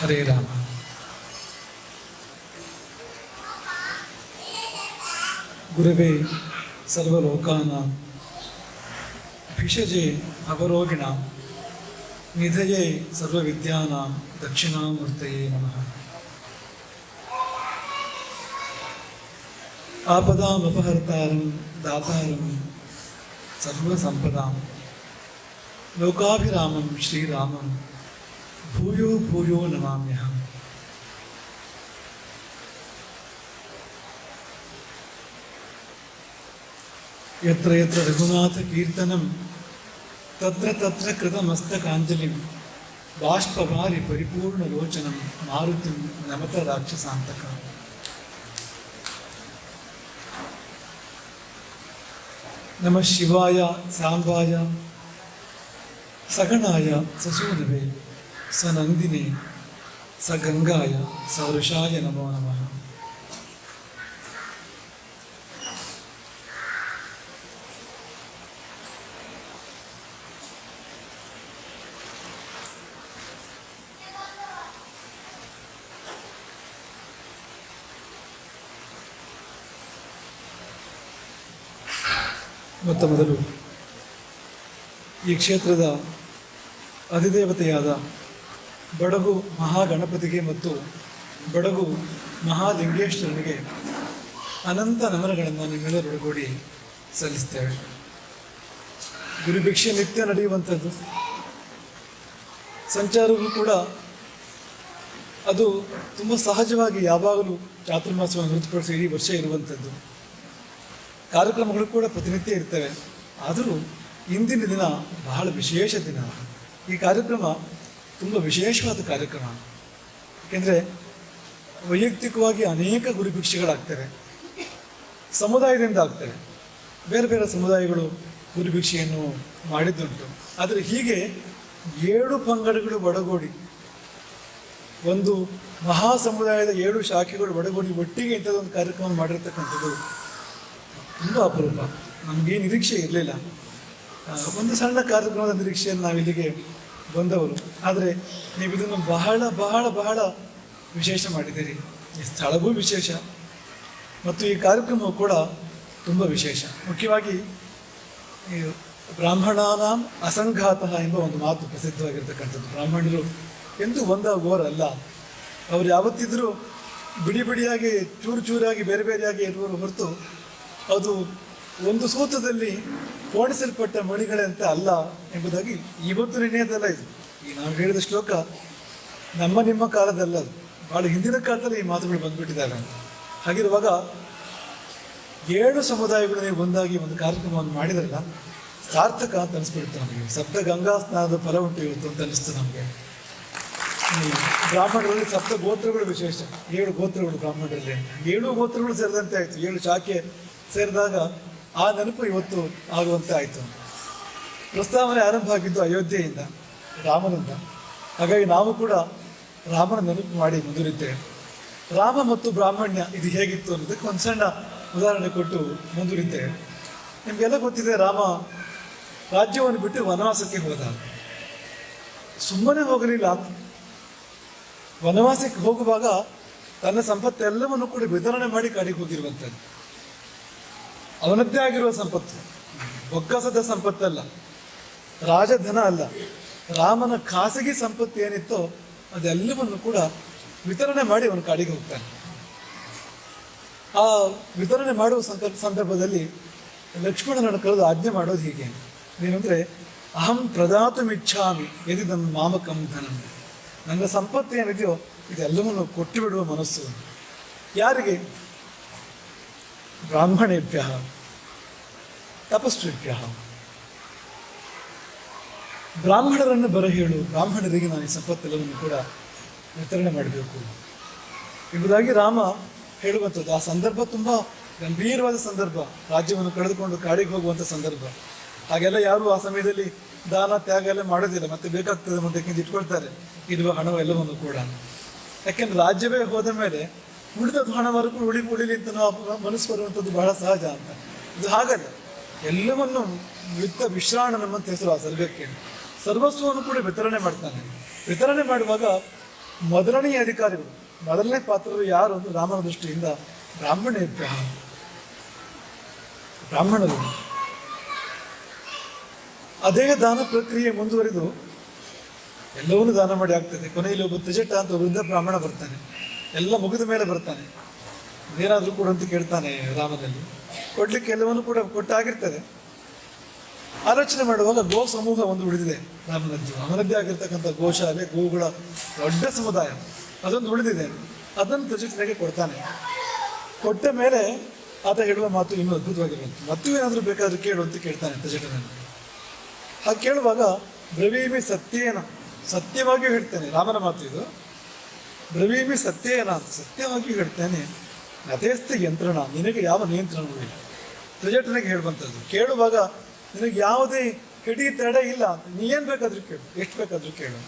ಹರೇ ರಾಮ ಗುರುವೇ ಸರ್ವಲೋಕಾನ ಭಿಷಜೆ ಅವರೋಗಿಣ ನಿಧಯೇ ಸರ್ವವಿದ್ಯಾನ ದಕ್ಷಿಣಾಮೂರ್ತಯೇ ನಮಃ ಆಪದಾಮಪಹರ್ತಾರಂ ದಾತಾರಂ ಸರ್ವಸಂಪದಾಂ ಲೋಕಾಭಿರಾಮಂ ಶ್ರೀರಾಮಂ ഭൂയോ ഭൂയോ നമാമ്യഹം. എത്രയെത്ര രഘുനാഥ കീർത്തനം തത്ര തത്ര കൃതമസ്തകാഞ്ജലി ബാഷ്പവാരി പരിപൂർണ യോചനം മാരുതി നമത രാക്ഷസാന്തക നമ ശിവായ സാംബായ സഗണായ സസൂനവേ. ಸ ನಂದಿನಿ ಸ ಗಂಗಾಯ ಸ ವೃಷಾಯ ನಮೋ ನಮಃ ಮೊತ್ತ ಮೊದಲು ಈ ಕ್ಷೇತ್ರದ ಅಧಿದೇವತೆಯಾದ ಬಡಗು ಮಹಾಗಣಪತಿಗೆ ಮತ್ತು ಬಡಗು ಮಹಾಲಿಂಗೇಶ್ವರನಿಗೆ ಅನಂತ ನಮನಗಳನ್ನು ನಿಮ್ಮೆಲ್ಲರೊಳಗೂಡಿ ಸಲ್ಲಿಸ್ತೇವೆ. ಗುರುಭಿಕ್ಷೆ ನಿತ್ಯ ನಡೆಯುವಂಥದ್ದು. ಸಂಚಾರವೂ ಕೂಡ ಅದು ತುಂಬ ಸಹಜವಾಗಿ ಯಾವಾಗಲೂ ಚಾತುರ್ಮಾಸವನ್ನು ಹೊರತುಪಡಿಸಿ ಇಡೀ ವರ್ಷ ಇರುವಂಥದ್ದು. ಕಾರ್ಯಕ್ರಮಗಳು ಕೂಡ ಪ್ರತಿನಿತ್ಯ ಇರ್ತವೆ. ಆದರೂ ಇಂದಿನ ದಿನ ಬಹಳ ವಿಶೇಷ ದಿನ. ಈ ಕಾರ್ಯಕ್ರಮ ತುಂಬ ವಿಶೇಷವಾದ ಕಾರ್ಯಕ್ರಮ. ಏಕೆಂದರೆ ವೈಯಕ್ತಿಕವಾಗಿ ಅನೇಕ ಗುರುಭಿಕ್ಷೆಗಳಾಗ್ತವೆ. ಸಮುದಾಯದಿಂದ ಆಗ್ತವೆ. ಬೇರೆ ಬೇರೆ ಸಮುದಾಯಗಳು ಗುರುಭಿಕ್ಷೆಯನ್ನು ಮಾಡಿದ್ದುಂಟು. ಆದರೆ ಹೀಗೆ ಏಳು ಪಂಗಡಗಳು ಬಡಗೋಡಿ. ಒಂದು ಮಹಾ ಸಮುದಾಯದ ಏಳು ಶಾಖೆಗಳು ಬಡಗೋಡಿ ಒಟ್ಟಿಗೆ ಇಂಥದ್ದೊಂದು ಕಾರ್ಯಕ್ರಮ ಮಾಡಿರ್ತಕ್ಕಂಥದ್ದು ತುಂಬ ಅಪರೂಪ. ನಮಗೇನು ನಿರೀಕ್ಷೆ ಇರಲಿಲ್ಲ. ಒಂದು ಸಣ್ಣ ಕಾರ್ಯಕ್ರಮದ ನಿರೀಕ್ಷೆಯನ್ನು ನಾವು ಇಲ್ಲಿಗೆ ಬಂದವರು. ಆದರೆ ನೀವು ಇದನ್ನು ಬಹಳ ಬಹಳ ಬಹಳ ವಿಶೇಷ ಮಾಡಿದ್ದೀರಿ. ಈ ಸ್ಥಳವೂ ವಿಶೇಷ. ಮತ್ತು ಈ ಕಾರ್ಯಕ್ರಮವು ಕೂಡ ತುಂಬ ವಿಶೇಷ. ಮುಖ್ಯವಾಗಿ ಬ್ರಾಹ್ಮಣಾನಾಂ ಅಸಂಘಾತ ಎಂಬ ಒಂದು ಮಾತು ಪ್ರಸಿದ್ಧವಾಗಿರ್ತಕ್ಕಂಥದ್ದು. ಬ್ರಾಹ್ಮಣರು ಎಂದೂ ಒಂದಾಗುವವರಲ್ಲ. ಅವರು ಯಾವತ್ತಿದ್ರೂ ಬಿಡಿ ಬಿಡಿಯಾಗಿ, ಚೂರು ಚೂರಾಗಿ, ಬೇರೆ ಬೇರೆಯಾಗಿ ಇರುವರು ಹೊರತು ಅದು ಒಂದು ಸೂತ್ರದಲ್ಲಿ ಪೋಣಿಸಲ್ಪಟ್ಟ ಮಣಿಗಳಂತೆ ಅಲ್ಲ ಎಂಬುದಾಗಿ ಇವತ್ತು ನಿನ್ನೆಯದಲ್ಲ ಇದು. ಈ ನಾವು ಹೇಳಿದ ಶ್ಲೋಕ ನಮ್ಮ ನಿಮ್ಮ ಕಾಲದಲ್ಲ ಅದು. ಭಾಳ ಹಿಂದಿನ ಕಾಲದಲ್ಲಿ ಈ ಮಾತುಗಳು ಬಂದ್ಬಿಟ್ಟಿದ್ದಾವೆ. ಅಂತ ಹಾಗಿರುವಾಗ ಏಳು ಸಮುದಾಯಗಳು ನೀವು ಒಂದಾಗಿ ಒಂದು ಕಾರ್ಯಕ್ರಮವನ್ನು ಮಾಡಿದ್ರಲ್ಲ, ಸಾರ್ಥಕ ಅಂತ ಅನಿಸ್ಬಿಡುತ್ತೆ ನಮಗೆ. ಸಪ್ತ ಗಂಗಾ ಸ್ನಾನದ ಫಲ ಉಂಟು ಇವತ್ತು ಅಂತ ಅನಿಸ್ತು ನಮಗೆ. ಬ್ರಾಹ್ಮಣರಲ್ಲಿ ಸಪ್ತ ಗೋತ್ರಗಳು ವಿಶೇಷ. ಏಳು ಗೋತ್ರಗಳು ಬ್ರಾಹ್ಮಣರಲ್ಲಿ. ಏಳು ಗೋತ್ರಗಳು ಸೇರಿದಂತೆ ಆಯಿತು. ಏಳು ಶಾಖೆ ಸೇರಿದಾಗ ಆ ನೆನಪು ಇವತ್ತು ಆಗುವಂತೆ ಆಯಿತು. ಪ್ರಸ್ತಾವನೆ ಆರಂಭ ಆಗಿದ್ದು ಅಯೋಧ್ಯೆಯಿಂದ, ರಾಮನಿಂದ. ಹಾಗಾಗಿ ನಾವು ಕೂಡ ರಾಮನ ನೆನಪು ಮಾಡಿ ಮುಂದುವರಿದ್ದೇವೆ ರಾಮ ಮತ್ತು ಬ್ರಾಹ್ಮಣ್ಯ ಇದು ಹೇಗಿತ್ತು ಅನ್ನೋದಕ್ಕೆ ಒಂದು ಸಣ್ಣ ಉದಾಹರಣೆ ಕೊಟ್ಟು ಮುಂದುವರಿದ್ದೇವೆ ನಿಮಗೆಲ್ಲ ಗೊತ್ತಿದೆ, ರಾಮ ರಾಜ್ಯವನ್ನು ಬಿಟ್ಟು ವನವಾಸಕ್ಕೆ ಹೋದ. ಸುಮ್ಮನೆ ಹೋಗಲಿಲ್ಲ. ವನವಾಸಕ್ಕೆ ಹೋಗುವಾಗ ತನ್ನ ಸಂಪತ್ತೆಲ್ಲವನ್ನು ಕೂಡ ವಿತರಣೆ ಮಾಡಿ ಕಾಡಿಗೆ ಹೋಗಿರುವಂಥದ್ದು. ಅವನದ್ದೇ ಆಗಿರುವ ಸಂಪತ್ತು. ಒಗ್ಗಸದ ಸಂಪತ್ತಲ್ಲ. ರಾಜಧನ ಅಲ್ಲ. ರಾಮನ ಖಾಸಗಿ ಸಂಪತ್ತು ಏನಿತ್ತೋ ಅದೆಲ್ಲವನ್ನು ಕೂಡ ವಿತರಣೆ ಮಾಡಿ ಅವನು ಕಾಡಿಗೆ ಹೋಗ್ತಾನೆ. ಆ ವಿತರಣೆ ಮಾಡುವ ಸಂದರ್ಭದಲ್ಲಿ ಲಕ್ಷ್ಮಣನನ್ನು ಕರೆದು ಆಜ್ಞೆ ಮಾಡೋದು ಹೀಗೆ. ಏನಂದ್ರೆ, ಅಹಂ ಪ್ರದಾತುಮಿಚ್ಛಾಮಿ ಎದಿ ನನ್ನ ಮಾಮಕಂ ಧನಂ. ನನ್ನ ಸಂಪತ್ತು ಏನಿದೆಯೋ ಇದೆಲ್ಲವನ್ನು ಕೊಟ್ಟು ಬಿಡುವ ಮನಸ್ಸು. ಯಾರಿಗೆ? ಬ್ರಾಹ್ಮಣೇಭ್ಯ, ತಪಸ್ವಿಭ್ಯ. ಬ್ರಾಹ್ಮಣರನ್ನು ಬರ ಹೇಳು ಬ್ರಾಹ್ಮಣರಿಗೆ ನಾನು ಈ ಸಂಪತ್ತೆಲ್ಲವನ್ನು ಕೂಡ ವಿತರಣೆ ಮಾಡಬೇಕು. ಎಂಬುದಾಗಿ ರಾಮ ಹೇಳುವಂಥದ್ದು. ಆ ಸಂದರ್ಭ ತುಂಬ ಗಂಭೀರವಾದ ಸಂದರ್ಭ. ರಾಜ್ಯವನ್ನು ಕಳೆದುಕೊಂಡು ಕಾಡಿಗೆ ಹೋಗುವಂಥ ಸಂದರ್ಭ. ಹಾಗೆಲ್ಲ ಯಾರು ಆ ಸಮಯದಲ್ಲಿ ದಾನ ತ್ಯಾಗ ಎಲ್ಲ ಮಾಡೋದಿಲ್ಲ. ಮತ್ತೆ ಬೇಕಾಗ್ತದೆ ಮುಂದಕ್ಕೆ ಇಟ್ಕೊಳ್ತಾರೆ. ಇರುವ ಹಣವೆಲ್ಲವನ್ನು ಕೂಡ. ಯಾಕೆಂದ್ರೆ ರಾಜ್ಯವೇ ಹೋದ ಮೇಲೆ ಉಳಿದದ್ದು ಹಣವರೆಗೂ ಉಳಿ ಉಳಿಲಿ ಅಂತ ನಾವು ಮನಸ್ಸು ಬರುವಂಥದ್ದು ಬಹಳ ಸಹಜ ಅಂತ. ಇದು ಹಾಗಲ್ಲ. ಎಲ್ಲವನ್ನು ವಿತ್ತ ವಿಶ್ರಾಣ ನಮ್ಮಂತ ಹೆಸರು ಆ ಸರ್ಗಕ್ಕೆ ಸರ್ವಸ್ವವನ್ನು ಕೂಡ ವಿತರಣೆ ಮಾಡ್ತಾನೆ. ವಿತರಣೆ ಮಾಡುವಾಗ ಮೊದಲನೆಯ ಅಧಿಕಾರಿಗಳು, ಮೊದಲನೇ ಪಾತ್ರರು ಯಾರು ಅಂದ್ರೆ ರಾಮನ ದೃಷ್ಟಿಯಿಂದ ಬ್ರಾಹ್ಮಣ ಬ್ರಾಹ್ಮಣರು. ಅದೇ ದಾನ ಪ್ರಕ್ರಿಯೆ ಮುಂದುವರಿದು ಎಲ್ಲವನ್ನೂ ದಾನ ಮಾಡಿ ಆಗ್ತದೆ. ಕೊನೆಯಲ್ಲಿ ಒಬ್ಬ ತ್ರಿಜಟ ಅಂತ ವೃದ್ಧ ಬ್ರಾಹ್ಮಣ ಬರ್ತಾನೆ. ಎಲ್ಲ ಮುಗಿದ ಮೇಲೆ ಬರ್ತಾನೆ. ಏನಾದರೂ ಕೂಡ ಅಂತ ಕೇಳ್ತಾನೆ ರಾಮನಲ್ಲಿ. ಕೊಡ್ಲಿಕ್ಕೆ ಎಲ್ಲವನ್ನು ಕೂಡ ಕೊಟ್ಟಾಗಿರ್ತದೆ. ಆಲೋಚನೆ ಮಾಡುವಾಗ ಗೋ ಸಮೂಹ ಒಂದು ಉಳಿದಿದೆ ರಾಮನದ್ದು. ಅವನದ್ದೇ ಆಗಿರ್ತಕ್ಕಂಥ ಗೋಶಾಲೆ ಗೋಗಳ ದೊಡ್ಡ ಸಮುದಾಯ, ಅದೊಂದು ಉಳಿದಿದೆ. ಅದನ್ನು ತ್ರಿಜಟನಿಗೆ ಕೊಡ್ತಾನೆ. ಕೊಟ್ಟ ಮೇಲೆ ಆತ ಹೇಳುವ ಮಾತು ಇನ್ನೂ ಅದ್ಭುತವಾಗಿರುವಂತೆ ಮತ್ತು ಏನಾದರೂ ಬೇಕಾದರೂ ಕೇಳು ಅಂತ ಕೇಳ್ತಾನೆ ತ್ರಿಜಟನನ್ನು ಹಾಗೆ ಕೇಳುವಾಗ, ಬ್ರವೀಮಿ ಸತ್ಯೇನ. ಸತ್ಯವಾಗಿಯೂ ಹೇಳ್ತೇನೆ ರಾಮನ ಮಾತು ಇದು. ಬ್ರವೀಮಿ ಸತ್ಯೇನ ಅಂತ ಸತ್ಯವಾಗಿ ಹೇಳ್ತೇನೆ. ಅತೇಸ್ತ ಯಂತ್ರಣ, ನಿನಗೆ ಯಾವ ನಿಯಂತ್ರಣವೂ ಇಲ್ಲ. ಪ್ರಜಟನೆಗೆ ಹೇಳುವಂಥದ್ದು, ಕೇಳುವಾಗ ನಿನಗೆ ಯಾವುದೇ ಹಿಡಿ ತಡೆ ಇಲ್ಲ ಅಂತ ನೀ ಏನು ಬೇಕಾದರೂ ಕೇಳು, ಎಷ್ಟು ಬೇಕಾದರೂ ಕೇಳು.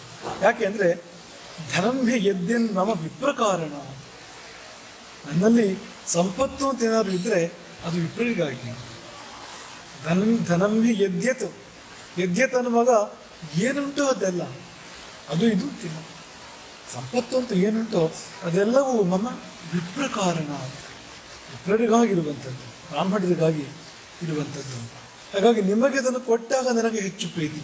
ಯಾಕೆ ಅಂದರೆ, ಧನಂಭಿ ಎದ್ದಿನ್ ನಮ್ಮ ವಿಪ್ರಕಾರಣ. ನನ್ನಲ್ಲಿ ಸಂಪತ್ತು ಅಂತ ಏನಾದರೂ ಇದ್ದರೆ ಅದು ವಿಪ್ರರಿಗಾಗಿ ಧನ, ಧನಂಭಿ ಎದ್ಯತು. ಯದ್ಯತ್ ಅನ್ನುವಾಗ ಏನುಂಟು ಅದೆಲ್ಲ. ಅದು ಇದು ತಿನ್ನ. ಸಂಪತ್ತು ಅಂತ ಏನುಂಟೋ, ಅದೆಲ್ಲವೂ ಮಮ್ಮ ವಿಪ್ರಕಾರಣ ವಿಪ್ರರಿಗಾಗಿರುವಂಥದ್ದು, ಬ್ರಾಹ್ಮಣರಿಗಾಗಿ ಇರುವಂಥದ್ದು. ಹಾಗಾಗಿ ನಿಮಗೆ ಅದನ್ನು ಕೊಟ್ಟಾಗ ನನಗೆ ಹೆಚ್ಚು ಪ್ರೀತಿ,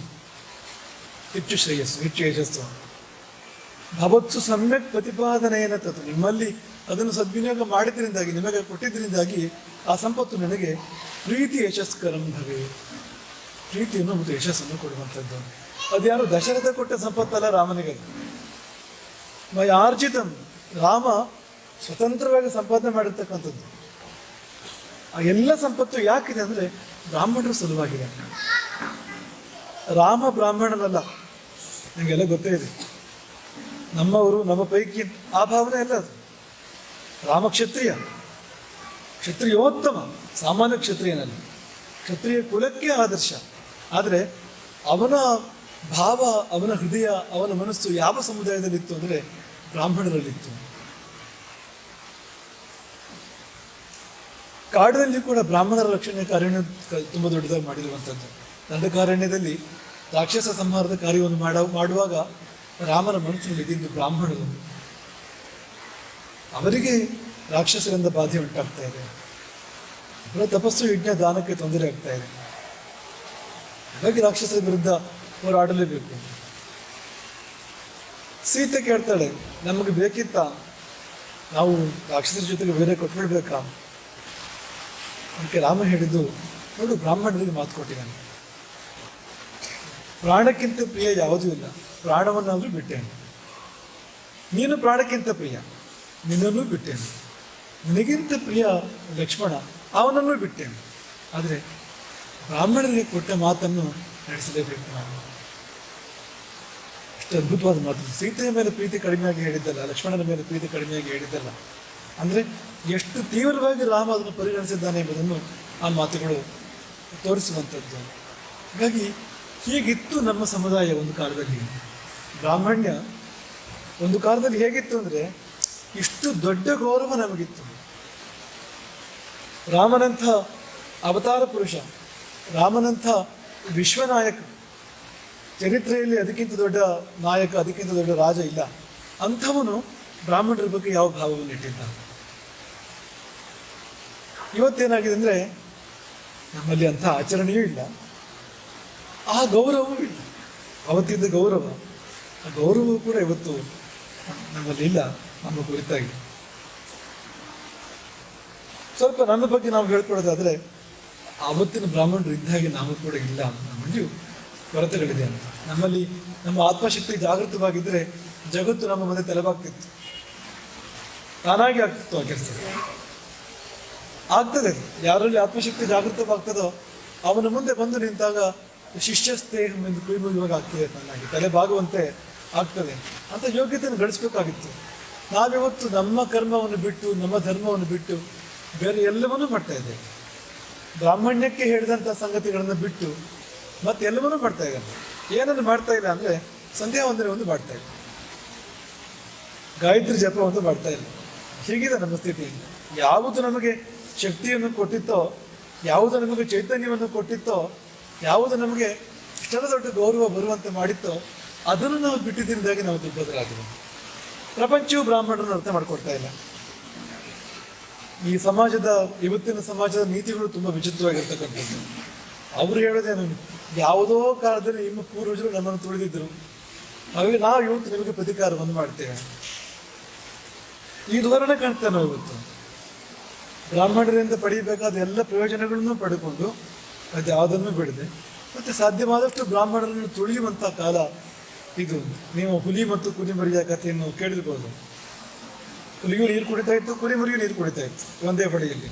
ಹೆಚ್ಚು ಶ್ರೇಯಸ್ಸು, ಹೆಚ್ಚು ಯಶಸ್ಸು. ಭವತ್ಸು ಸಮ್ಯಕ್ ಪ್ರತಿಪಾದನೆಯನ್ನು ತತ್ತು ನಿಮ್ಮಲ್ಲಿ ಅದನ್ನು ಸದ್ವಿನಿಯೋಗ ಮಾಡಿದ್ರಿಂದಾಗಿ, ನಿಮಗೆ ಕೊಟ್ಟಿದ್ದರಿಂದಾಗಿ ಆ ಸಂಪತ್ತು ನನಗೆ ಪ್ರೀತಿ ಯಶಸ್ಕರಂ ಭವೆ. ಪ್ರೀತಿಯನ್ನು ಮತ್ತು ಯಶಸ್ಸನ್ನು ಕೊಡುವಂಥದ್ದು. ಅದ್ಯಾರು ದಶರಥ ಕೊಟ್ಟ ಸಂಪತ್ತಲ್ಲ ರಾಮನಿಗೆ? ಅದು. ಮಯಾರ್ಜಿತಂ. ರಾಮ ಸ್ವತಂತ್ರವಾಗಿ ಸಂಪಾದನೆ ಮಾಡಿರ್ತಕ್ಕಂಥದ್ದು. ಆ ಎಲ್ಲ ಸಂಪತ್ತು ಯಾಕಿದೆ ಅಂದರೆ ಬ್ರಾಹ್ಮಣರ ಸಲುವಾಗಿದೆ. ರಾಮ ಬ್ರಾಹ್ಮಣನಲ್ಲ. ನಿಮಗೆಲ್ಲ ಗೊತ್ತೇ ಇದೆ. ನಮ್ಮವರು, ನಮ್ಮ ಪೈಕಿ ಆ ಭಾವನೆ ಅಲ್ಲ ಅದು. ರಾಮ ಕ್ಷತ್ರಿಯ. ಕ್ಷತ್ರಿಯೋತ್ತಮ, ಸಾಮಾನ್ಯ ಕ್ಷತ್ರಿಯನಲ್ಲಿ. ಕ್ಷತ್ರಿಯ ಕುಲಕ್ಕೆ ಆದರ್ಶ. ಆದರೆ ಅವನ ಭಾವ ಅವನ ಹೃದಯ, ಅವನ ಮನಸ್ಸು ಯಾವ ಸಮುದಾಯದಲ್ಲಿತ್ತು ಅಂದರೆ ಬ್ರಾಹ್ಮಣರಲ್ಲಿತ್ತು. ಕಾಡಿನಲ್ಲಿ ಕೂಡ ಬ್ರಾಹ್ಮಣರ ರಕ್ಷಣೆ ಕಾರ್ಯವನ್ನು ತುಂಬ ದೊಡ್ಡದಾಗಿ ಮಾಡಿರುವಂಥದ್ದು. ದಂಡಕಾರಣ್ಯದಲ್ಲಿ ರಾಕ್ಷಸ ಸಂಹಾರದ ಕಾರ್ಯವನ್ನು ಮಾಡ ಮಾಡುವಾಗ ರಾಮನ ಮನಸ್ಸಿನಲ್ಲಿ ಇದ್ದಿದ್ದು ಬ್ರಾಹ್ಮಣರು. ಅವರಿಗೆ ರಾಕ್ಷಸರಿಂದ ಬಾಧೆ ಉಂಟಾಗ್ತಾ ಇದೆ. ಅವರ ತಪಸ್ಸು ಯಜ್ಞ ದಾನಕ್ಕೆ ತೊಂದರೆ ಆಗ್ತಾ ಇದೆ. ಹಾಗಾಗಿ ರಾಕ್ಷಸರ ವಿರುದ್ಧ ಹೋರಾಡಲೇಬೇಕು ಸೀತೆ ಕೇಳ್ತಾಳೆ, ನಮಗೆ ಬೇಕಿತ್ತ? ನಾವು ರಾಕ್ಷಸರ ಜೊತೆಗೆ ಬೇರೆ ಕೊಟ್ಬಿಡ್ಬೇಕಾ? ಅದಕ್ಕೆ ರಾಮ ಹೇಳಿದ್ದು, ನೋಡು, ಬ್ರಾಹ್ಮಣರಿಗೆ ಮಾತು ಕೊಟ್ಟಿದ್ದಾನೆ. ಪ್ರಾಣಕ್ಕಿಂತ ಪ್ರಿಯ ಯಾವುದೂ ಇಲ್ಲ. ಪ್ರಾಣವನ್ನಾದರೂ ಬಿಟ್ಟೇನು. ನೀನು ಪ್ರಾಣಕ್ಕಿಂತ ಪ್ರಿಯ. ನಿನ್ನನ್ನು ಬಿಟ್ಟೇನು. ನಿನಗಿಂತ ಪ್ರಿಯ ಲಕ್ಷ್ಮಣ ಅವನನ್ನು ಬಿಟ್ಟೇನು. ಆದರೆ ಬ್ರಾಹ್ಮಣರಿಗೆ ಕೊಟ್ಟ ಮಾತನ್ನು ನಡೆಸಲೇಬೇಕು ನಾನು. ಅಷ್ಟು ಅದ್ಭುತವಾದ ಮಾತು. ಸೀತೆಯ ಮೇಲೆ ಪ್ರೀತಿ ಕಡಿಮೆಯಾಗಿ ಹೇಳಿದ್ದಲ್ಲ, ಲಕ್ಷ್ಮಣನ ಮೇಲೆ ಪ್ರೀತಿ ಕಡಿಮೆಯಾಗಿ ಹೇಳಿದ್ದಲ್ಲ. ಅಂದರೆ ಎಷ್ಟು ತೀವ್ರವಾಗಿ ರಾಮ ಅದನ್ನು ಪರಿಗಣಿಸಿದ್ದಾನೆ ಎಂಬುದನ್ನು ಆ ಮಾತುಗಳು ತೋರಿಸುವಂಥದ್ದು. ಹಾಗಾಗಿ ಹೀಗಿತ್ತು ನಮ್ಮ ಸಮುದಾಯ ಒಂದು ಕಾಲದಲ್ಲಿ. ಬ್ರಾಹ್ಮಣ್ಯ ಒಂದು ಕಾಲದಲ್ಲಿ ಹೇಗಿತ್ತು ಅಂದರೆ ಇಷ್ಟು ದೊಡ್ಡ ಗೌರವ ನಮಗಿತ್ತು. ರಾಮನಂಥ ಅವತಾರ ಪುರುಷ, ರಾಮನಂಥ ವಿಶ್ವನಾಯಕ ಚರಿತ್ರೆಯಲ್ಲಿ ಅದಕ್ಕಿಂತ ದೊಡ್ಡ ನಾಯಕ, ಅದಕ್ಕಿಂತ ದೊಡ್ಡ ರಾಜ ಇಲ್ಲ. ಅಂಥವನು ಬ್ರಾಹ್ಮಣರ ಬಗ್ಗೆ ಯಾವ ಭಾವವನ್ನು ಇಟ್ಟಿದ್ದ ಇವತ್ತೇನಾಗಿದೆ ಅಂದರೆ, ನಮ್ಮಲ್ಲಿ ಅಂಥ ಆಚರಣೆಯೂ ಇಲ್ಲ. ಆ ಗೌರವವೂ ಇಲ್ಲ. ಅವತ್ತಿದ್ದ ಗೌರವ, ಆ ಗೌರವವೂ ಕೂಡ ಇವತ್ತು ನಮ್ಮಲ್ಲಿ ಇಲ್ಲ, ನಮ್ಮ ಕುರಿತಾಗಿ. ಸ್ವಲ್ಪ ನನ್ನ ಬಗ್ಗೆ ನಾವು ಹೇಳ್ಕೊಳ್ಳೋದಾದರೆ ಆವತ್ತಿನ ಬ್ರಾಹ್ಮಣರು ಇದ್ದ ಹಾಗೆ ನಾವು ಕೂಡ ಇಲ್ಲ ನಮ್ಮಲ್ಲಿ ಕೊರತೆಗಳಿದೆ ಅಂತ. ನಮ್ಮಲ್ಲಿ ನಮ್ಮ ಆತ್ಮಶಕ್ತಿ ಜಾಗೃತವಾಗಿದ್ದರೆ ಜಗತ್ತು ನಮ್ಮ ಮುಂದೆ ತಲೆಬಾಗ್ತಿತ್ತು ತಾನಾಗಿ ಆಗ್ತಿತ್ತು ಆ ಆಗ್ತದೆ ಯಾರಲ್ಲಿ ಆತ್ಮಶಕ್ತಿ ಜಾಗೃತವಾಗ್ತದೋ ಅವನ ಮುಂದೆ ಬಂದು ನಿಂತಾಗ ಶಿಷ್ಯ ಸ್ನೇಹ ಎಂದು ಕುಯ್ಮುಗಿವಾಗ ಆಗ್ತದೆ ತನ್ನಾಗಿ ತಲೆ ಬಾಗುವಂತೆ ಆಗ್ತದೆ. ಅಂತ ಯೋಗ್ಯತೆಯನ್ನು ಗಳಿಸ್ಬೇಕಾಗಿತ್ತು. ನಾವಿವತ್ತು ನಮ್ಮ ಕರ್ಮವನ್ನು ಬಿಟ್ಟು, ನಮ್ಮ ಧರ್ಮವನ್ನು ಬಿಟ್ಟು, ಬೇರೆ ಎಲ್ಲವನ್ನೂ ಮಾಡ್ತಾ ಇದ್ದೇವೆ. ಬ್ರಾಹ್ಮಣ್ಯಕ್ಕೆ ಹೇಳಿದಂಥ ಸಂಗತಿಗಳನ್ನು ಬಿಟ್ಟು ಮತ್ತೆ ಎಲ್ಲವನ್ನೂ ಮಾಡ್ತಾ ಇದ್ದಾನೆ. ಏನನ್ನು ಮಾಡ್ತಾ ಇಲ್ಲ ಅಂದರೆ ಸಂಧ್ಯಾ ವಂದನೆ ಒಂದು ಮಾಡ್ತಾ ಇಲ್ಲ ಗಾಯತ್ರಿ ಜಪ ಒಂದು ಮಾಡ್ತಾ ಇಲ್ಲ ಹೀಗಿದೆ ನಮ್ಮ ಸ್ಥಿತಿ ಯಾವುದು ನಮಗೆ ಶಕ್ತಿಯನ್ನು ಕೊಟ್ಟಿತ್ತೋ, ಯಾವುದು ನಮಗೆ ಚೈತನ್ಯವನ್ನು ಕೊಟ್ಟಿತ್ತೋ, ಯಾವುದು ನಮಗೆ ಇಷ್ಟರ ದೊಡ್ಡ ಗೌರವ ಬರುವಂತೆ ಮಾಡಿತ್ತೋ, ಅದನ್ನು ನಾವು ಬಿಟ್ಟಿದ್ದರಿಂದಾಗಿ ನಾವು ದುರ್ಬಲರಾಗಿದ್ದೇವೆ ಪ್ರಪಂಚವು ಬ್ರಾಹ್ಮಣರನ್ನು ಅರ್ಥ ಮಾಡಿಕೊಡ್ತಾ ಇಲ್ಲ. ಈ ಸಮಾಜದ, ಇವತ್ತಿನ ಸಮಾಜದ ನೀತಿಗಳು ತುಂಬಾ ವಿಚಿತ್ರವಾಗಿರ್ತಕ್ಕಂಥದ್ದು. ಅವರು ಹೇಳೋದೇನು? ಯಾವುದೋ ಕಾಲದಲ್ಲಿ ನಿಮ್ಮ ಪೂರ್ವಜರು ನಮ್ಮನ್ನು ತುಳಿದಿದ್ದರು. ಹಾಗೆ ನಾವು ಇವತ್ತು ನಿಮಗೆ ಪ್ರತಿಕಾರವನ್ನು ಮಾಡ್ತೇವೆ. ಈ ಧೋರಣೆ ಕಾಣ್ತೇವೆ ನಾವು ಇವತ್ತು. ಬ್ರಾಹ್ಮಣರಿಂದ ಪಡೆಯಬೇಕಾದ ಎಲ್ಲ ಪ್ರಯೋಜನಗಳನ್ನು ಪಡ್ಕೊಂಡು ಅದು ಯಾವುದನ್ನು ಬಿಡದೆ, ಮತ್ತೆ ಸಾಧ್ಯವಾದಷ್ಟು ಬ್ರಾಹ್ಮಣರನ್ನು ತುಳಿಯುವಂಥ ಕಾಲ ಇದು. ನೀವು ಹುಲಿ ಮತ್ತು ಕುರಿಮರಿಯ ಕಥೆಯನ್ನು ಕೇಳಿರ್ಬೋದು. ಹುಲಿಗೂ ನೀರು ಕುಡಿತಾ ಇತ್ತು, ಕುರಿಮರಿಗೂ ನೀರು ಕುಡಿತಾ ಇತ್ತು, ಒಂದೇ ಬಡಿಯಲ್ಲಿ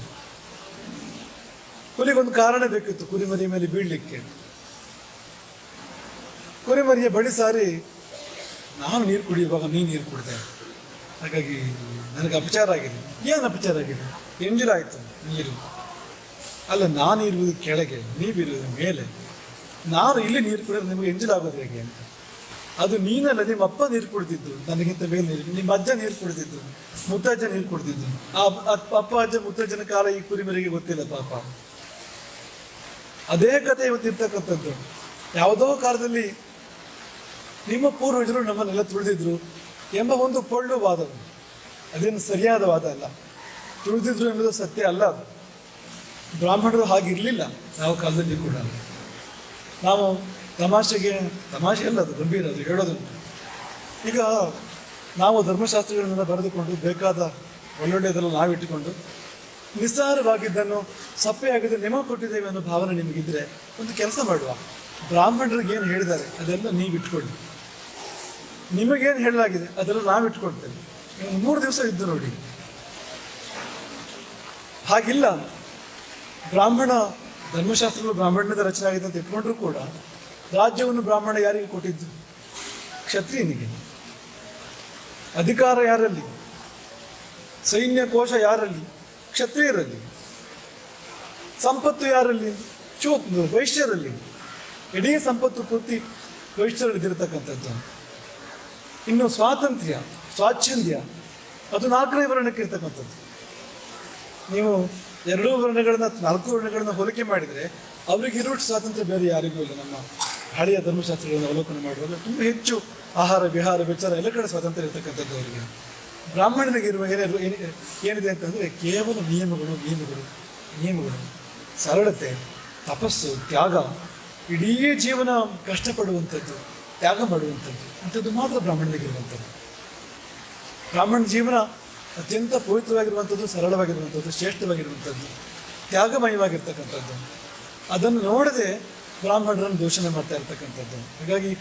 ಹುಲಿಗೊಂದು ಕಾರಣ ಬೇಕಿತ್ತು ಕುರಿಮರಿ ಮೇಲೆ ಬೀಳ್ಲಿಕ್ಕೆ. ಕುರಿಮರಿಯ ಬಳಿ ಸಾರಿ, ನಾನು ನೀರು ಕುಡಿಯುವಾಗ ನೀ ನೀರು ಕುಡಿದೆ. ಹಾಗಾಗಿ ನನಗೆ ಅಪಚಾರ ಆಗಿದೆ. ಏನು ಅಪಚಾರ ಆಗಿದೆ? ಎಂಜಲಾಯಿತು ನೀರು. ಅಲ್ಲ, ನಾನು ಇರುವುದು ಕೆಳಗೆ ನೀವಿರುವುದು ಮೇಲೆ. ನಾನು ಇಲ್ಲಿ ನೀರು ಕುಡಿದ್ರೆ ನಿಮಗೆ ಎಂಜಲಾಗೋದು ಹೇಗೆ ಅಂತ. ಅದು ನೀನಲ್ಲ, ನಿಮ್ಮ ಅಪ್ಪ ನೀರು ಕುಡಿದಿದ್ದು. ನನಗಿಂತ ಮೇಲೆ ನೀರು, ನಿಮ್ಮ ಅಜ್ಜ ನೀರು ಕುಡಿದಿದ್ದು, ಮುತ್ತಜ್ಜ ನೀರು ಕುಡಿದಿದ್ದು. ಆ ಅಪ್ಪ ಅಪ್ಪ, ಅಜ್ಜ, ಮುತ್ತಜ್ಜನ ಕಾಲ ಈ ಕುರಿಮರಿಗೆ ಗೊತ್ತಿಲ್ಲ ಪಾಪ. ಅದೇ ಕಥೆ ಇವತ್ತಿರ್ತಕ್ಕಂಥದ್ದು ಯಾವುದೋ ಕಾಲದಲ್ಲಿ ನಿಮ್ಮ ಪೂರ್ವಜರು ನಮ್ಮನ್ನೆಲ್ಲ ತುಳಿದಿದ್ರು ಎಂಬ ಒಂದು ಪೊಳ್ಳು ವಾದ ಅದೇನು ಸರಿಯಾದ ವಾದ ಅಲ್ಲ. ತುಳಿದಿದ್ರು ಎಂಬುದು ಸತ್ಯ ಅಲ್ಲ ಅದು. ಬ್ರಾಹ್ಮಣರು ಹಾಗಿರಲಿಲ್ಲ. ಯಾವ ಕಾಲದಲ್ಲಿ ಕೂಡ. ನಾವು ತಮಾಷೆಗೆ, ತಮಾಷೆ ಅಲ್ಲ ಅದು, ಗಂಭೀರ ಅದು ಹೇಳೋದುಂಟು ಈಗ ನಾವು ಧರ್ಮಶಾಸ್ತ್ರಗಳನ್ನೆಲ್ಲ ಬರೆದುಕೊಂಡು ಬೇಕಾದ ಒಳ್ಳೊಳ್ಳೆಯದೆಲ್ಲ ನಾವಿಟ್ಟುಕೊಂಡು ನಿಸ್ಸಾರವಾಗಿದ್ದನ್ನು ಸಪ್ಪೆಯಾಗದೆ ನಿಮಗೆ ಕೊಟ್ಟಿದ್ದೇವೆ ಅನ್ನೋ ಭಾವನೆ ನಿಮಗಿದ್ರೆ ಒಂದು ಕೆಲಸ ಮಾಡುವ. ಬ್ರಾಹ್ಮಣರಿಗೆ ಏನು ಹೇಳಿದ್ದಾರೆ ಅದೆಲ್ಲ ನೀವು ಇಟ್ಕೊಳ್ಳಿ ನಿಮಗೇನು ಹೇಳಲಾಗಿದೆ? ಅದೆಲ್ಲ ನಾವು ಇಟ್ಕೊಳ್ತೇವೆ ನೀವು ಮೂರು ದಿವಸ ಇದ್ದು ನೋಡಿ. ಹಾಗಿಲ್ಲ. ಬ್ರಾಹ್ಮಣ, ಧರ್ಮಶಾಸ್ತ್ರಗಳು ಬ್ರಾಹ್ಮಣದ ರಚನೆ ಆಗಿದೆ ಅಂತ ಇಟ್ಕೊಂಡ್ರು ಕೂಡ ರಾಜ್ಯವನ್ನು ಬ್ರಾಹ್ಮಣ ಯಾರಿಗೆ ಕೊಟ್ಟಿದ್ದು? ಕ್ಷತ್ರಿಯನಿಗೆ. ಅಧಿಕಾರ ಯಾರಲ್ಲಿ? ಸೈನ್ಯ ಕೋಶ ಯಾರಲ್ಲಿ? ಕ್ಷತ್ರಿಯರಲ್ಲಿ. ಸಂಪತ್ತು ಯಾರಲ್ಲಿ? ಚೂ ವೈಶ್ಯರಲ್ಲಿ. ಇಡೀ ಸಂಪತ್ತು ಪೂರ್ತಿ ವೈಶ್ಯರಲ್ಲಿರ್ತಕ್ಕಂಥದ್ದು ಇನ್ನು ಸ್ವಾತಂತ್ರ್ಯ, ಸ್ವಾಚ್ಛಂದ್ಯ, ಅದು ನಾಲ್ಕನೇ ವರ್ಣಕ್ಕೆ ಇರ್ತಕ್ಕಂಥದ್ದು ನೀವು ಎರಡೂ ವರ್ಣಗಳನ್ನ, ನಾಲ್ಕು ವರ್ಣಗಳನ್ನ ಹೋಲಿಕೆ ಮಾಡಿದರೆ ಅವರಿಗೆ ಇರುವಷ್ಟು ಸ್ವಾತಂತ್ರ್ಯ ಬೇರೆ ಯಾರಿಗೂ ಇಲ್ಲ. ನಮ್ಮ ಹಳೆಯ ಧರ್ಮಶಾಸ್ತ್ರಗಳನ್ನು ಅವಲೋಕನ ಮಾಡುವಾಗ ತುಂಬ ಹೆಚ್ಚು ಆಹಾರ, ವಿಹಾರ, ವಿಚಾರ ಎಲ್ಲ ಕಡೆ ಸ್ವಾತಂತ್ರ್ಯ ಇರ್ತಕ್ಕಂಥದ್ದು ಅವರಿಗೆ. ಬ್ರಾಹ್ಮಣನಿಗೆ ಇರುವ ಏನೇ ಏನಿದೆ ಅಂತಂದರೆ ಕೇವಲ ನಿಯಮಗಳು ನಿಯಮಗಳು ನಿಯಮಗಳು. ಸರಳತೆ, ತಪಸ್ಸು, ತ್ಯಾಗ, ಇಡೀ ಜೀವನ ಕಷ್ಟಪಡುವಂಥದ್ದು. ತ್ಯಾಗ ಮಾಡುವಂಥದ್ದು, ಅಂಥದ್ದು ಮಾತ್ರ ಬ್ರಾಹ್ಮಣನಿಗಿರುವಂಥದ್ದು. ಬ್ರಾಹ್ಮಣ ಜೀವನ ಅತ್ಯಂತ ಪವಿತ್ರವಾಗಿರುವಂಥದ್ದು, ಸರಳವಾಗಿರುವಂಥದ್ದು, ಶ್ರೇಷ್ಠವಾಗಿರುವಂಥದ್ದು, ತ್ಯಾಗಮಯವಾಗಿರ್ತಕ್ಕಂಥದ್ದು. ಅದನ್ನು ನೋಡದೆ ಬ್ರಾಹ್ಮಣರನ್ನು ದೂಷಣೆ ಮಾಡ್ತಾ ಇರ್ತಕ್ಕಂಥದ್ದು. ಹಾಗಾಗಿ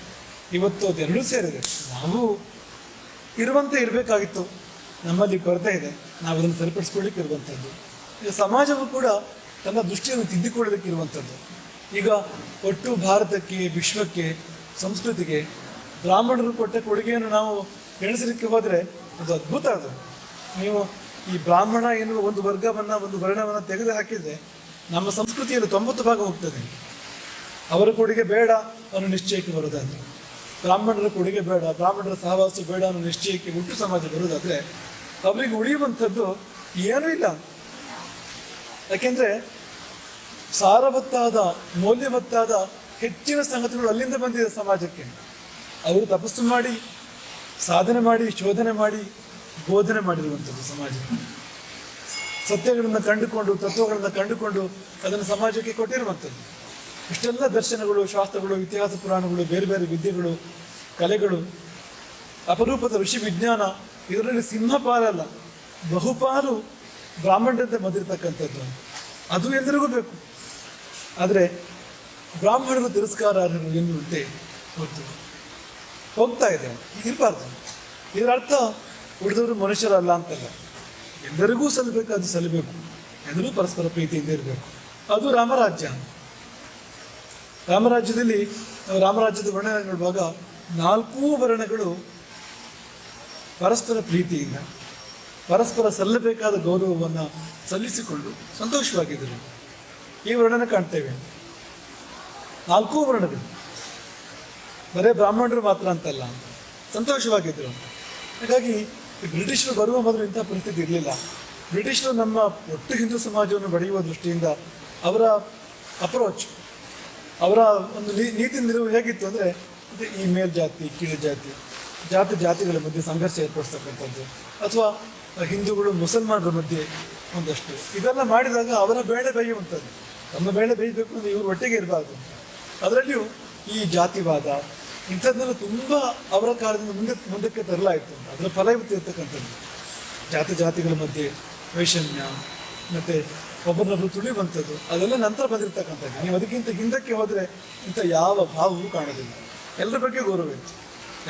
ಇವತ್ತು ಅದೆರಡೂ ಸೇರಿದೆ. ನಾವು ಇರುವಂತೆ ಇರಬೇಕಾಗಿತ್ತು. ನಮ್ಮಲ್ಲಿ ಕೊರತೆ ಇದೆ. ನಾವು ಅದನ್ನು ಸರಿಪಡಿಸ್ಕೊಳ್ಳಿಕ್ಕೆ ಇರುವಂಥದ್ದು. ಈಗ ಸಮಾಜವು ಕೂಡ ತನ್ನ ದೃಷ್ಟಿಯನ್ನು ತಿದ್ದಿಕೊಳ್ಳಲಿಕ್ಕೆ ಇರುವಂಥದ್ದು. ಈಗ ಒಟ್ಟು ಭಾರತಕ್ಕೆ, ವಿಶ್ವಕ್ಕೆ ಸಂಸ್ಕೃತಿಗೆ ಬ್ರಾಹ್ಮಣರು ಕೊಟ್ಟ ಕೊಡುಗೆಯನ್ನು ನಾವು ಎಣಿಸಲಿಕ್ಕೆ ಹೋದರೆ ಅದು ಅದ್ಭುತ ಅದು. ನೀವು ಈ ಬ್ರಾಹ್ಮಣ ಎನ್ನುವ ಒಂದು ವರ್ಗವನ್ನು, ಒಂದು ವರ್ಣವನ್ನು ತೆಗೆದು ಹಾಕಿದರೆ ನಮ್ಮ ಸಂಸ್ಕೃತಿಯಲ್ಲಿ ತೊಂಬತ್ತು ಭಾಗ ಹೋಗ್ತದೆ. ಅವರ ಕೊಡುಗೆ ಬೇಡ ಅನ್ನೋ ನಿಶ್ಚಯಕ್ಕೆ ಬರೋದಾದರೆ. ಬ್ರಾಹ್ಮಣರ ಕೊಡುಗೆ ಬೇಡ, ಬ್ರಾಹ್ಮಣರ ಸಹವಾಸ ಬೇಡ ಅನ್ನೋ ನಿಶ್ಚಯಕ್ಕೆ ಹುಟ್ಟು ಸಮಾಜ ಬರೋದಾದರೆ ಅವರಿಗೆ ಉಳಿಯುವಂಥದ್ದು ಏನೂ ಇಲ್ಲ. ಯಾಕೆಂದ್ರೆ ಸಾರವತ್ತಾದ ಮೌಲ್ಯವತ್ತಾದ ಹೆಚ್ಚಿನ ಸಂಗತಿಗಳು ಅಲ್ಲಿಂದ ಬಂದಿದೆ ಸಮಾಜಕ್ಕೆ. ಅವರು ತಪಸ್ಸು ಮಾಡಿ, ಸಾಧನೆ ಮಾಡಿ, ಶೋಧನೆ ಮಾಡಿ, ಬೋಧನೆ ಮಾಡಿರುವಂಥದ್ದು ಸಮಾಜಕ್ಕೆ. ಸತ್ಯಗಳನ್ನು ಕಂಡುಕೊಂಡು, ತತ್ವಗಳನ್ನು ಕಂಡುಕೊಂಡು ಅದನ್ನು ಸಮಾಜಕ್ಕೆ ಕೊಟ್ಟಿರುವಂಥದ್ದು. ಇಷ್ಟೆಲ್ಲ ದರ್ಶನಗಳು, ಶಾಸ್ತ್ರಗಳು, ಇತಿಹಾಸ ಪುರಾಣಗಳು, ಬೇರೆ ಬೇರೆ ವಿದ್ಯೆಗಳು, ಕಲೆಗಳು, ಅಪರೂಪದ ಋಷಿ ವಿಜ್ಞಾನ ಇದರಲ್ಲಿ ಸಿಂಹಪಾಲಲ್ಲ ಬಹುಪಾಲು ಬ್ರಾಹ್ಮಣರಂತೆ ಬಂದಿರತಕ್ಕಂಥದ್ದು ಅದು ಎಲ್ಲರಿಗೂ ಬೇಕು. ಆದರೆ ಬ್ರಾಹ್ಮಣರು ತಿರಸ್ಕಾರಾರ್ಹರು ಎನ್ನುವಂತೆ ಹೊತ್ತು ಹೋಗ್ತಾ ಇದೆ. ಇರಬಾರ್ದು. ಇದರ ಅರ್ಥ ಉಳಿದವರು ಮನುಷ್ಯರಲ್ಲ ಅಂತಲ್ಲ. ಎಲ್ಲರಿಗೂ ಸಲ್ಲಬೇಕಾದ್ದು ಸಲ್ಲಬೇಕು. ಎಲ್ಲರೂ ಪರಸ್ಪರ ಪ್ರೀತಿಯಿಂದ ಇರಬೇಕು. ಅದು ರಾಮರಾಜ್ಯ. ರಾಮರಾಜ್ಯದಲ್ಲಿ, ರಾಮರಾಜ್ಯದ ವರ್ಣನೆ ನೋಡುವಾಗ ನಾಲ್ಕೂ ವರ್ಣಗಳು ಪರಸ್ಪರ ಪ್ರೀತಿಯಿಂದ, ಪರಸ್ಪರ ಸಲ್ಲಬೇಕಾದ ಗೌರವವನ್ನು ಸಲ್ಲಿಸಿಕೊಂಡು ಸಂತೋಷವಾಗಿದ್ದರು. ಈ ವರ್ಣನೆ ಕಾಣ್ತೇವೆ ನಾಲ್ಕೂ ವರ್ಣಗಳು. ಬರೇ ಬ್ರಾಹ್ಮಣರು ಮಾತ್ರ ಅಂತಲ್ಲ. ಸಂತೋಷವಾಗಿದ್ದರು ಹಾಗಾಗಿ ಬ್ರಿಟಿಷರು ಬರುವ ಮೊದಲು ಇಂಥ ಪರಿಸ್ಥಿತಿ ಇರಲಿಲ್ಲ. ಬ್ರಿಟಿಷರು ನಮ್ಮ ಒಟ್ಟು ಹಿಂದೂ ಸಮಾಜವನ್ನು ಬಡಿಯುವ ದೃಷ್ಟಿಯಿಂದ ಅವರ ಅಪ್ರೋಚ್ ಅವರ ಒಂದು ನೀತಿ ನಿಲುವು ಹೇಗಿತ್ತು ಅಂದರೆ ಈ ಮೇಲ್ ಜಾತಿ, ಕೀಳು ಜಾತಿ ಜಾತಿ ಜಾತಿಗಳ ಮಧ್ಯೆ ಸಂಘರ್ಷ ಏರ್ಪಡಿಸ್ತಕ್ಕಂಥದ್ದು, ಅಥವಾ ಹಿಂದೂಗಳು ಮುಸಲ್ಮಾನರ ಮಧ್ಯೆ ಒಂದಷ್ಟು. ಇದೆಲ್ಲ ಮಾಡಿದಾಗ ಅವರ ಬೇಳೆ ಬೇಯುವಂಥದ್ದು. ತಮ್ಮ ಬೇಳೆ ಬೇಯಬೇಕು ಅಂದರೆ ಇವರು ಒಟ್ಟಿಗೆ ಇರಬಾರ್ದು. ಅದರಲ್ಲಿಯೂ ಈ ಜಾತಿವಾದ ಇಂಥದ್ದನ್ನು ತುಂಬ ಅವರ ಕಾಲದಿಂದ ಮುಂದೆ, ಮುಂದಕ್ಕೆ ತರಲಾಯಿತು. ಅದರ ಫಲ ಇವತ್ತು ಇರ್ತಕ್ಕಂಥದ್ದು. ಜಾತಿ ಜಾತಿಗಳ ಮಧ್ಯೆ ವೈಷಮ್ಯ, ಮತ್ತು ಒಬ್ಬರನ್ನೊಬ್ಬರು ತುಳಿಯುವಂಥದ್ದು, ಅದೆಲ್ಲ ನಂತರ ಬಂದಿರತಕ್ಕಂಥದ್ದು. ನೀವು ಅದಕ್ಕಿಂತ ಹಿಂದಕ್ಕೆ ಹೋದರೆ ಇಂಥ ಯಾವ ಭಾವವೂ ಕಾಣೋದಿಲ್ಲ. ಎಲ್ಲರ ಬಗ್ಗೆ ಗೌರವ ಇತ್ತು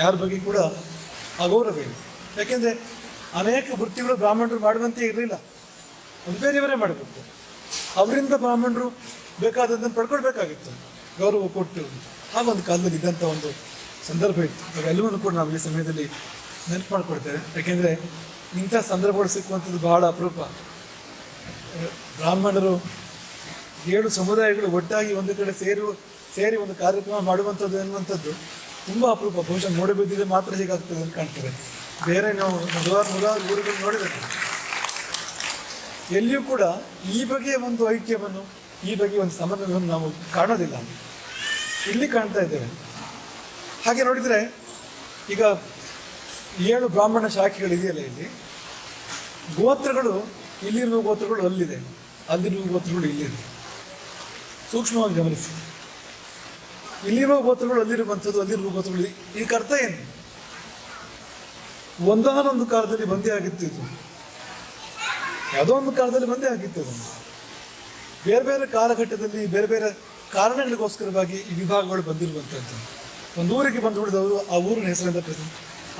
ಯಾರ ಬಗ್ಗೆ ಕೂಡ ಅಗೌರವ ಇಲ್ಲ. ಯಾಕೆಂದರೆ ಅನೇಕ ವೃತ್ತಿಗಳು ಬ್ರಾಹ್ಮಣರು ಮಾಡುವಂತೆ ಇರಲಿಲ್ಲ. ಅದು ಬೇರೆಯವರೇ ಮಾಡಬೇಕು. ಅವರಿಂದ ಬ್ರಾಹ್ಮಣರು ಬೇಕಾದದ್ದನ್ನು ಪಡ್ಕೊಳ್ಬೇಕಾಗಿತ್ತು. ಗೌರವ ಕೊಟ್ಟು ಆ ಒಂದು ಕಾಲದಲ್ಲಿ ಇದ್ದಂಥ ಒಂದು ಸಂದರ್ಭ ಇತ್ತು. ಅವೆಲ್ಲವನ್ನು ಕೂಡ ನಾವು ಈ ಸಮಯದಲ್ಲಿ ನೆನಪು ಮಾಡಿಕೊಡ್ತೇವೆ ಯಾಕೆಂದರೆ ಇಂಥ ಸಂದರ್ಭಗಳು ಸಿಕ್ಕುವಂಥದ್ದು ಬಹಳ ಅಪರೂಪ. ಬ್ರಾಹ್ಮಣರು ಏಳು ಸಮುದಾಯಗಳು ಒಟ್ಟಾಗಿ ಒಂದು ಕಡೆ ಸೇರುವ, ಸೇರಿ ಒಂದು ಕಾರ್ಯಕ್ರಮ ಮಾಡುವಂಥದ್ದು ಎನ್ನುವಂಥದ್ದು ತುಂಬ ಅಪರೂಪ. ಬಹುಶಃ ನೋಡಬೇಕಿದ್ರೆ ಮಾತ್ರ ಹೀಗಾಗ್ತದೆ ಅಂತ ಕಾಣ್ತೇವೆ ಬೇರೆ ನಾವು ನೂರಾರು ನೂರಾರು ಊರುಗಳು ನೋಡಿದರೆ ಎಲ್ಲಿಯೂ ಕೂಡ ಈ ಬಗೆಯ ಒಂದು ಐಕ್ಯವನ್ನು ಈ ಬಗ್ಗೆ ಒಂದು ಸಮನ್ವಯವನ್ನು ನಾವು ಕಾಣೋದಿಲ್ಲ. ಇಲ್ಲಿ ಕಾಣ್ತಾ ಇದ್ದೇವೆ. ಹಾಗೆ ನೋಡಿದರೆ, ಈಗ ಏಳು ಬ್ರಾಹ್ಮಣ ಶಾಖೆಗಳಿದೆಯಲ್ಲ ಇಲ್ಲಿ. ಗೋತ್ರಗಳು, ಇಲ್ಲಿರುವ ಗೋತ್ರಗಳು ಅಲ್ಲಿದೆ. ಅಲ್ಲಿರುವ ಗೋತ್ರಗಳು ಇಲ್ಲಿದೆ. ಸೂಕ್ಷ್ಮವಾಗಿ ಗಮನಿಸಿ. ಇಲ್ಲಿರುವ ಗೋತ್ರಗಳು ಅಲ್ಲಿರುವಂಥದ್ದು, ಅಲ್ಲಿರುವ ಗೋತ್ರಗಳು ಇದಕ್ಕೆ ಅರ್ಥ ಏನು? ಒಂದಾನೊಂದು ಕಾಲದಲ್ಲಿ ಬಂದೇ ಆಗಿತ್ತು ಇದು. ಯಾವುದೋ ಒಂದು ಕಾಲದಲ್ಲಿ ಬಂದೇ ಆಗಿತ್ತು ಅದು ಬೇರೆ ಬೇರೆ ಕಾಲಘಟ್ಟದಲ್ಲಿ ಬೇರೆ ಬೇರೆ ಕಾರಣಗಳಿಗೋಸ್ಕರವಾಗಿ ಈ ವಿಭಾಗಗಳು ಬಂದಿರುವಂಥದ್ದು ಒಂದು ಊರಿಗೆ ಬಂದು ಉಳಿದವರು ಆ ಊರಿನ ಹೆಸರಿಂದ ಪ್ರಸಿದ್ಧ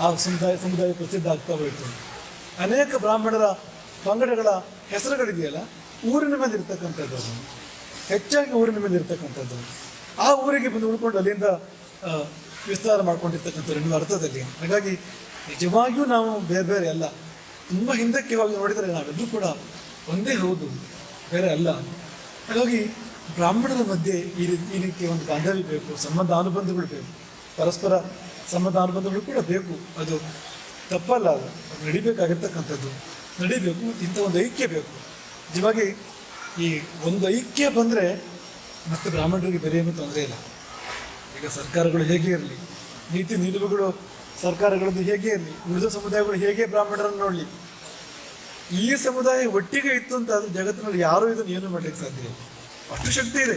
ಆ ಸಮುದಾಯ ಸಮುದಾಯ ಪ್ರಸಿದ್ಧ ಆಗ್ತಾ ಹೋಯಿತು. ಅನೇಕ ಬ್ರಾಹ್ಮಣರ ಪಂಗಡಗಳ ಹೆಸರುಗಳಿದೆಯಲ್ಲ, ಊರಿನ ಮೇಲೆ ಇರ್ತಕ್ಕಂಥದ್ದು. ಹೆಚ್ಚಾಗಿ ಊರಿನ ಮೇಲೆ ಇರ್ತಕ್ಕಂಥದ್ದು. ಆ ಊರಿಗೆ ಬಂದು ಉಳ್ಕೊಂಡು ಅಲ್ಲಿಂದ ವಿಸ್ತಾರ ಮಾಡ್ಕೊಂಡಿರ್ತಕ್ಕಂಥದ್ದು ಎನ್ನುವ ಅರ್ಥದಲ್ಲಿ. ಹಾಗಾಗಿ ನಿಜವಾಗಿಯೂ ನಾವು ಬೇರೆ ಬೇರೆ ಅಲ್ಲ. ತುಂಬ ಹಿಂದಕ್ಕೆ ಹೋಗಿ ನೋಡಿದರೆ ನಾವೆಲ್ಲರೂ ಕೂಡ ಒಂದೇ ಹೌದು. ಬೇರೆ ಅಲ್ಲ. ಹಾಗಾಗಿ ಬ್ರಾಹ್ಮಣರ ಮಧ್ಯೆ ಈ ರೀತಿ ಈ ರೀತಿಯ ಒಂದು ಬಾಂಧವ್ಯ ಬೇಕು, ಸಂಬಂಧ ಅನುಬಂಧಗಳು ಬೇಕು. ಪರಸ್ಪರ ಸಂಬಂಧ ಅನುಬಂಧಗಳು ಕೂಡ ಬೇಕು. ಅದು ತಪ್ಪಲ್ಲ ಅದು. ನಡಿಬೇಕಾಗಿರ್ತಕ್ಕಂಥದ್ದು. ನಡಿಬೇಕು, ಇಂಥ ಒಂದು ಐಕ್ಯ ಬೇಕು. ನಿಜವಾಗಿ ಈ ಒಂದು ಐಕ್ಯ ಬಂದರೆ ಮತ್ತೆ ಬ್ರಾಹ್ಮಣರಿಗೆ ಬೇರೆ ಏನೂ ತೊಂದರೆ ಇಲ್ಲ. ಈಗ ಸರ್ಕಾರಗಳು ಹೇಗೆ ಇರಲಿ? ನೀತಿ ನಿಲುವುಗಳು ಸರ್ಕಾರಗಳದ್ದು ಹೇಗೆ ಇರಲಿ? ಉಳಿದ ಸಮುದಾಯಗಳು ಹೇಗೆ ಬ್ರಾಹ್ಮಣರನ್ನು ನೋಡಲಿ? ಈ ಸಮುದಾಯ ಒಟ್ಟಿಗೆ ಇತ್ತು ಅಂತ ಆದ್ರೆ ಜಗತ್ತಿನಲ್ಲಿ ಯಾರೂ ಇದನ್ನು ಏನು ಮಾಡ್ಲಿಕ್ಕೆ ಸಾಧ್ಯ ಇಲ್ಲ. ಅಷ್ಟು ಶಕ್ತಿ ಇದೆ